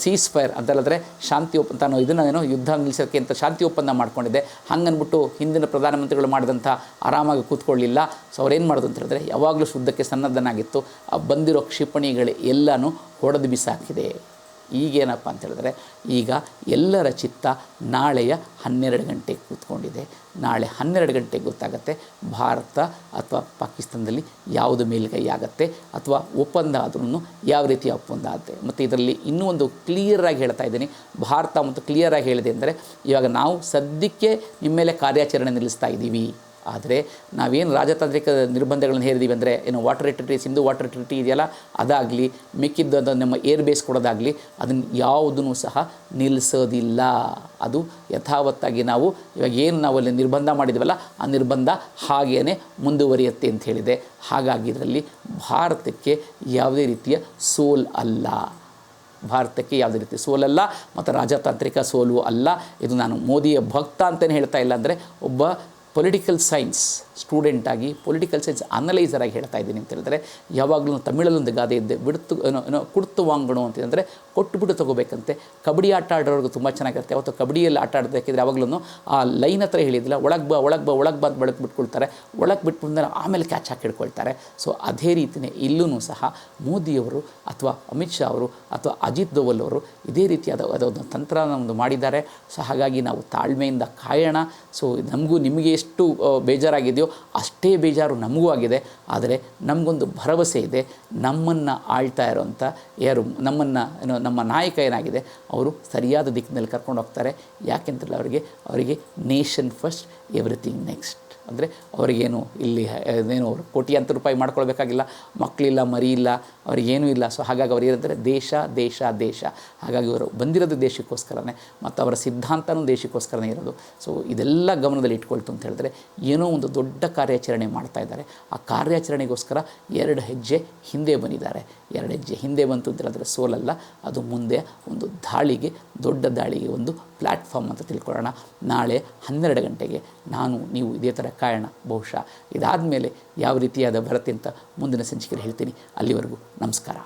ಸೀಸ್ ಫೈರ್ ಅಂತ ಹೇಳಿದ್ರೆ ಶಾಂತಿ ಒಪ್ಪ ತಾನು ಇದನ್ನು ಏನೋ ಯುದ್ಧ ನಿಲ್ಲಿಸೋಕ್ಕೆ ಅಂತ ಶಾಂತಿ ಒಪ್ಪಂದ ಮಾಡ್ಕೊಂಡಿದ್ದೆ ಹಂಗನ್ಬಿಟ್ಟು ಹಿಂದಿನ ಪ್ರಧಾನಮಂತ್ರಿಗಳು ಮಾಡಿದಂಥ ಆರಾಮಾಗಿ ಕೂತ್ಕೊಳ್ಳಿಲ್ಲ. ಸೊ ಅವ್ರೇನು ಮಾಡೋದು ಅಂತ ಹೇಳಿದ್ರೆ ಯಾವಾಗಲೂ ಶುದ್ಧಕ್ಕೆ ಸನ್ನದ್ಧನಾಗಿತ್ತು. ಬಂದಿರೋ ಕ್ಷಿಪಣಿಗಳು ಎಲ್ಲನೂ ಹೊಡೆದು ಬಿಸಾಕಿದೆ. ಈಗೇನಪ್ಪ ಅಂತ ಹೇಳಿದ್ರೆ, ಈಗ ಎಲ್ಲರ ಚಿತ್ತ ನಾಳೆಯ ಹನ್ನೆರಡು ಗಂಟೆಗೆ ಕೂತ್ಕೊಂಡಿದೆ. ನಾಳೆ ಹನ್ನೆರಡು ಗಂಟೆಗೆ ಗೊತ್ತಾಗುತ್ತೆ ಭಾರತ ಅಥವಾ ಪಾಕಿಸ್ತಾನದಲ್ಲಿ ಯಾವುದು ಮೇಲುಗೈ ಆಗುತ್ತೆ ಅಥವಾ ಒಪ್ಪಂದ ಆದ್ರೂ ಯಾವ ರೀತಿಯ ಒಪ್ಪಂದ ಆಗುತ್ತೆ. ಮತ್ತು ಇದರಲ್ಲಿ ಇನ್ನೂ ಒಂದು ಕ್ಲಿಯರಾಗಿ ಹೇಳ್ತಾ ಇದ್ದೀನಿ. ಭಾರತ ಮತ್ತು ಕ್ಲಿಯರಾಗಿ ಹೇಳಿದೆ ಅಂದರೆ, ಇವಾಗ ನಾವು ಸದ್ಯಕ್ಕೆ ನಿಮ್ಮ ಮೇಲೆ ಕಾರ್ಯಾಚರಣೆ ನಿಲ್ಲಿಸ್ತಾ ಇದ್ದೀವಿ. ಆದರೆ ನಾವೇನು ರಾಜತಾಂತ್ರಿಕ ನಿರ್ಬಂಧಗಳನ್ನು ಹೇರಿದ್ದೀವಿ ಅಂದರೆ ಏನು water treaty Sindhu water treaty ಇದೆಯಲ್ಲ, ಅದಾಗಲಿ, ಮಿಕ್ಕಿದ್ದು ನಮ್ಮ ಏರ್ ಬೇಸ್ ಕೊಡೋದಾಗಲಿ, ಅದನ್ನು ಯಾವುದನ್ನು ಸಹ ನಿಲ್ಲಿಸೋದಿಲ್ಲ. ಅದು ಯಥಾವತ್ತಾಗಿ ನಾವು ಇವಾಗ ಏನು ನಾವು ಅಲ್ಲಿ ನಿರ್ಬಂಧ ಮಾಡಿದ್ವಲ್ಲ, ಆ ನಿರ್ಬಂಧ ಹಾಗೇ ಮುಂದುವರಿಯುತ್ತೆ ಅಂತ ಹೇಳಿದೆ. ಹಾಗಾಗಿ ಇದರಲ್ಲಿ ಭಾರತಕ್ಕೆ ಯಾವುದೇ ರೀತಿಯ ಸೋಲ್ ಅಲ್ಲ. ಭಾರತಕ್ಕೆ ಯಾವುದೇ ರೀತಿ ಸೋಲಲ್ಲ ಮತ್ತು ರಾಜತಾಂತ್ರಿಕ ಸೋಲು ಅಲ್ಲ. ಇದು ನಾನು ಮೋದಿಯ ಭಕ್ತ ಅಂತಲೇ ಹೇಳ್ತಾ ಇಲ್ಲ ಅಂದರೆ, ಒಬ್ಬ ಪೊಲಿಟಿಕಲ್ ಸೈನ್ಸ್ ಸ್ಟೂಡೆಂಟಾಗಿ ಪೊಲಿಟಿಕಲ್ ಸೈನ್ಸ್ ಅನಲೈಸರ್ ಆಗಿ ಹೇಳ್ತಾ ಇದ್ದೀನಿ ಅಂತ ಹೇಳಿದ್ರೆ ಯಾವಾಗಲೂ ತಮಿಳಲ್ಲೊಂದು ಗಾದೆ ಇದ್ದೆ ಬಿಡ್ತು ಏನೋ ಕುಡ್ತು ವಾಂಗಣು ಅಂತಂದರೆ ಕೊಟ್ಟುಬಿಟ್ಟು ತಗೋಬೇಕಂತೆ. ಕಬಡ್ಡಿ ಆಟ ಆಡೋರ್ಗು ತುಂಬ ಚೆನ್ನಾಗಿರುತ್ತೆ. ಅವತ್ತು ಕಬಡ್ಡಿಯಲ್ಲಿ ಆಟ ಆಡಬೇಕಿದ್ರೆ ಯಾವಾಗಲೂ ಆ ಲೈನ್ ಹತ್ರ ಹೇಳಿದಿಲ್ಲ ಒಳಗೆ ಬಾ ಒಳಗೆ ಬಾ ಒಳಗೆ ಬಾ ಅಂತ ಬೆಳಕು ಬಿಟ್ಕೊಳ್ತಾರೆ. ಒಳಗೆ ಬಿಟ್ಬಿಟ್ಟು ಆಮೇಲೆ ಕ್ಯಾಚ್ ಹಾಕಿ ಹಿಡ್ಕೊಳ್ತಾರೆ. ಸೊ ಅದೇ ರೀತಿಯೇ ಇಲ್ಲೂ ಸಹ ಮೋದಿಯವರು ಅಥವಾ ಅಮಿತ್ ಶಾ ಅವರು ಅಥವಾ ಅಜಿತ್ ದೋವಲ್ ಅವರು ಇದೇ ರೀತಿಯಾದ ಅದೊಂದು ತಂತ್ರ ಒಂದು ಮಾಡಿದ್ದಾರೆ. ಸೊ ಹಾಗಾಗಿ ನಾವು ತಾಳ್ಮೆಯಿಂದ ಕಾಯೋಣ. ಸೊ ನಮಗೂ ನಿಮಗೆ ಎಷ್ಟು ಆ, ಬೇಜಾರಾಗಿದೆಯೋ ಅಷ್ಟೇ ಬೇಜಾರು ನಮಗೂ ಆಗಿದೆ. ಆದರೆ ನಮಗೊಂದು ಭರವಸೆ ಇದೆ. ನಮ್ಮನ್ನು ಆಳ್ತಾ ಇರೋಂಥ ಯಾರು, ನಮ್ಮನ್ನು, ಏನೋ ನಮ್ಮ ನಾಯಕ ಏನಾಗಿದೆ, ಅವರು ಸರಿಯಾದ ದಿಕ್ಕಿನಲ್ಲಿ ಕರ್ಕೊಂಡು ಹೋಗ್ತಾರೆ. ಯಾಕೆಂತಲ್ಲ ಅವರಿಗೆ ಅವರಿಗೆ ನೇಷನ್ ಫಸ್ಟ್, ಎವ್ರಿಥಿಂಗ್ ನೆಕ್ಸ್ಟ್. ಅಂದರೆ ಅವರಿಗೇನು ಇಲ್ಲಿ ಏನು ಅವರು ಕೋಟ್ಯಾಂತರ ರೂಪಾಯಿ ಮಾಡ್ಕೊಳ್ಬೇಕಾಗಿಲ್ಲ ಮಕ್ಕಳಿಲ್ಲ ಮರಿ ಇಲ್ಲ ಅವರಿಗೇನೂ ಇಲ್ಲ. ಸೊ ಹಾಗಾಗಿ ಅವ್ರು ಏನಂತಾರೆ, ದೇಶ ದೇಶ ದೇಶ. ಹಾಗಾಗಿ ಅವರು ಬಂದಿರೋದು ದೇಶಕ್ಕೋಸ್ಕರನೇ ಮತ್ತು ಅವರ ಸಿದ್ಧಾಂತನೂ ದೇಶಕ್ಕೋಸ್ಕರನೇ ಇರೋದು. ಸೊ ಇದೆಲ್ಲ ಗಮನದಲ್ಲಿ ಇಟ್ಕೊಳ್ತು ಅಂತ ಹೇಳಿದ್ರೆ ಏನೋ ಒಂದು ದೊಡ್ಡ ಕಾರ್ಯಾಚರಣೆ ಮಾಡ್ತಾ ಇದ್ದಾರೆ. ಆ ಕಾರ್ಯಾಚರಣೆಗೋಸ್ಕರ ಎರಡು ಹೆಜ್ಜೆ ಹಿಂದೆ ಬಂದಿದ್ದಾರೆ. ಎರಡು ಹೆಜ್ಜೆ ಹಿಂದೆ ಬಂತು ಅಂತ ಹೇಳಿದ್ರೆ ಸೋಲಲ್ಲ. ಅದು ಮುಂದೆ ಒಂದು ದಾಳಿಗೆ, ದೊಡ್ಡ ದಾಳಿಗೆ ಒಂದು ಪ್ಲ್ಯಾಟ್ಫಾರ್ಮ್ ಅಂತ ತಿಳ್ಕೊಳ್ಳೋಣ. ನಾಳೆ ಹನ್ನೆರಡು ಗಂಟೆಗೆ ನಾನು, ನೀವು ಇದೇ ಥರ ಕಾಯೋಣ ಬಹುಶಃ ಇದಾದ ಮೇಲೆ ಯಾವ ರೀತಿಯಾದ ಬರುತ್ತೆ ಅಂತ ಮುಂದಿನ ಸಂಚಿಕೆಯಲ್ಲಿ ಹೇಳ್ತೀನಿ. ಅಲ್ಲಿವರೆಗೂ ನಮಸ್ಕಾರ.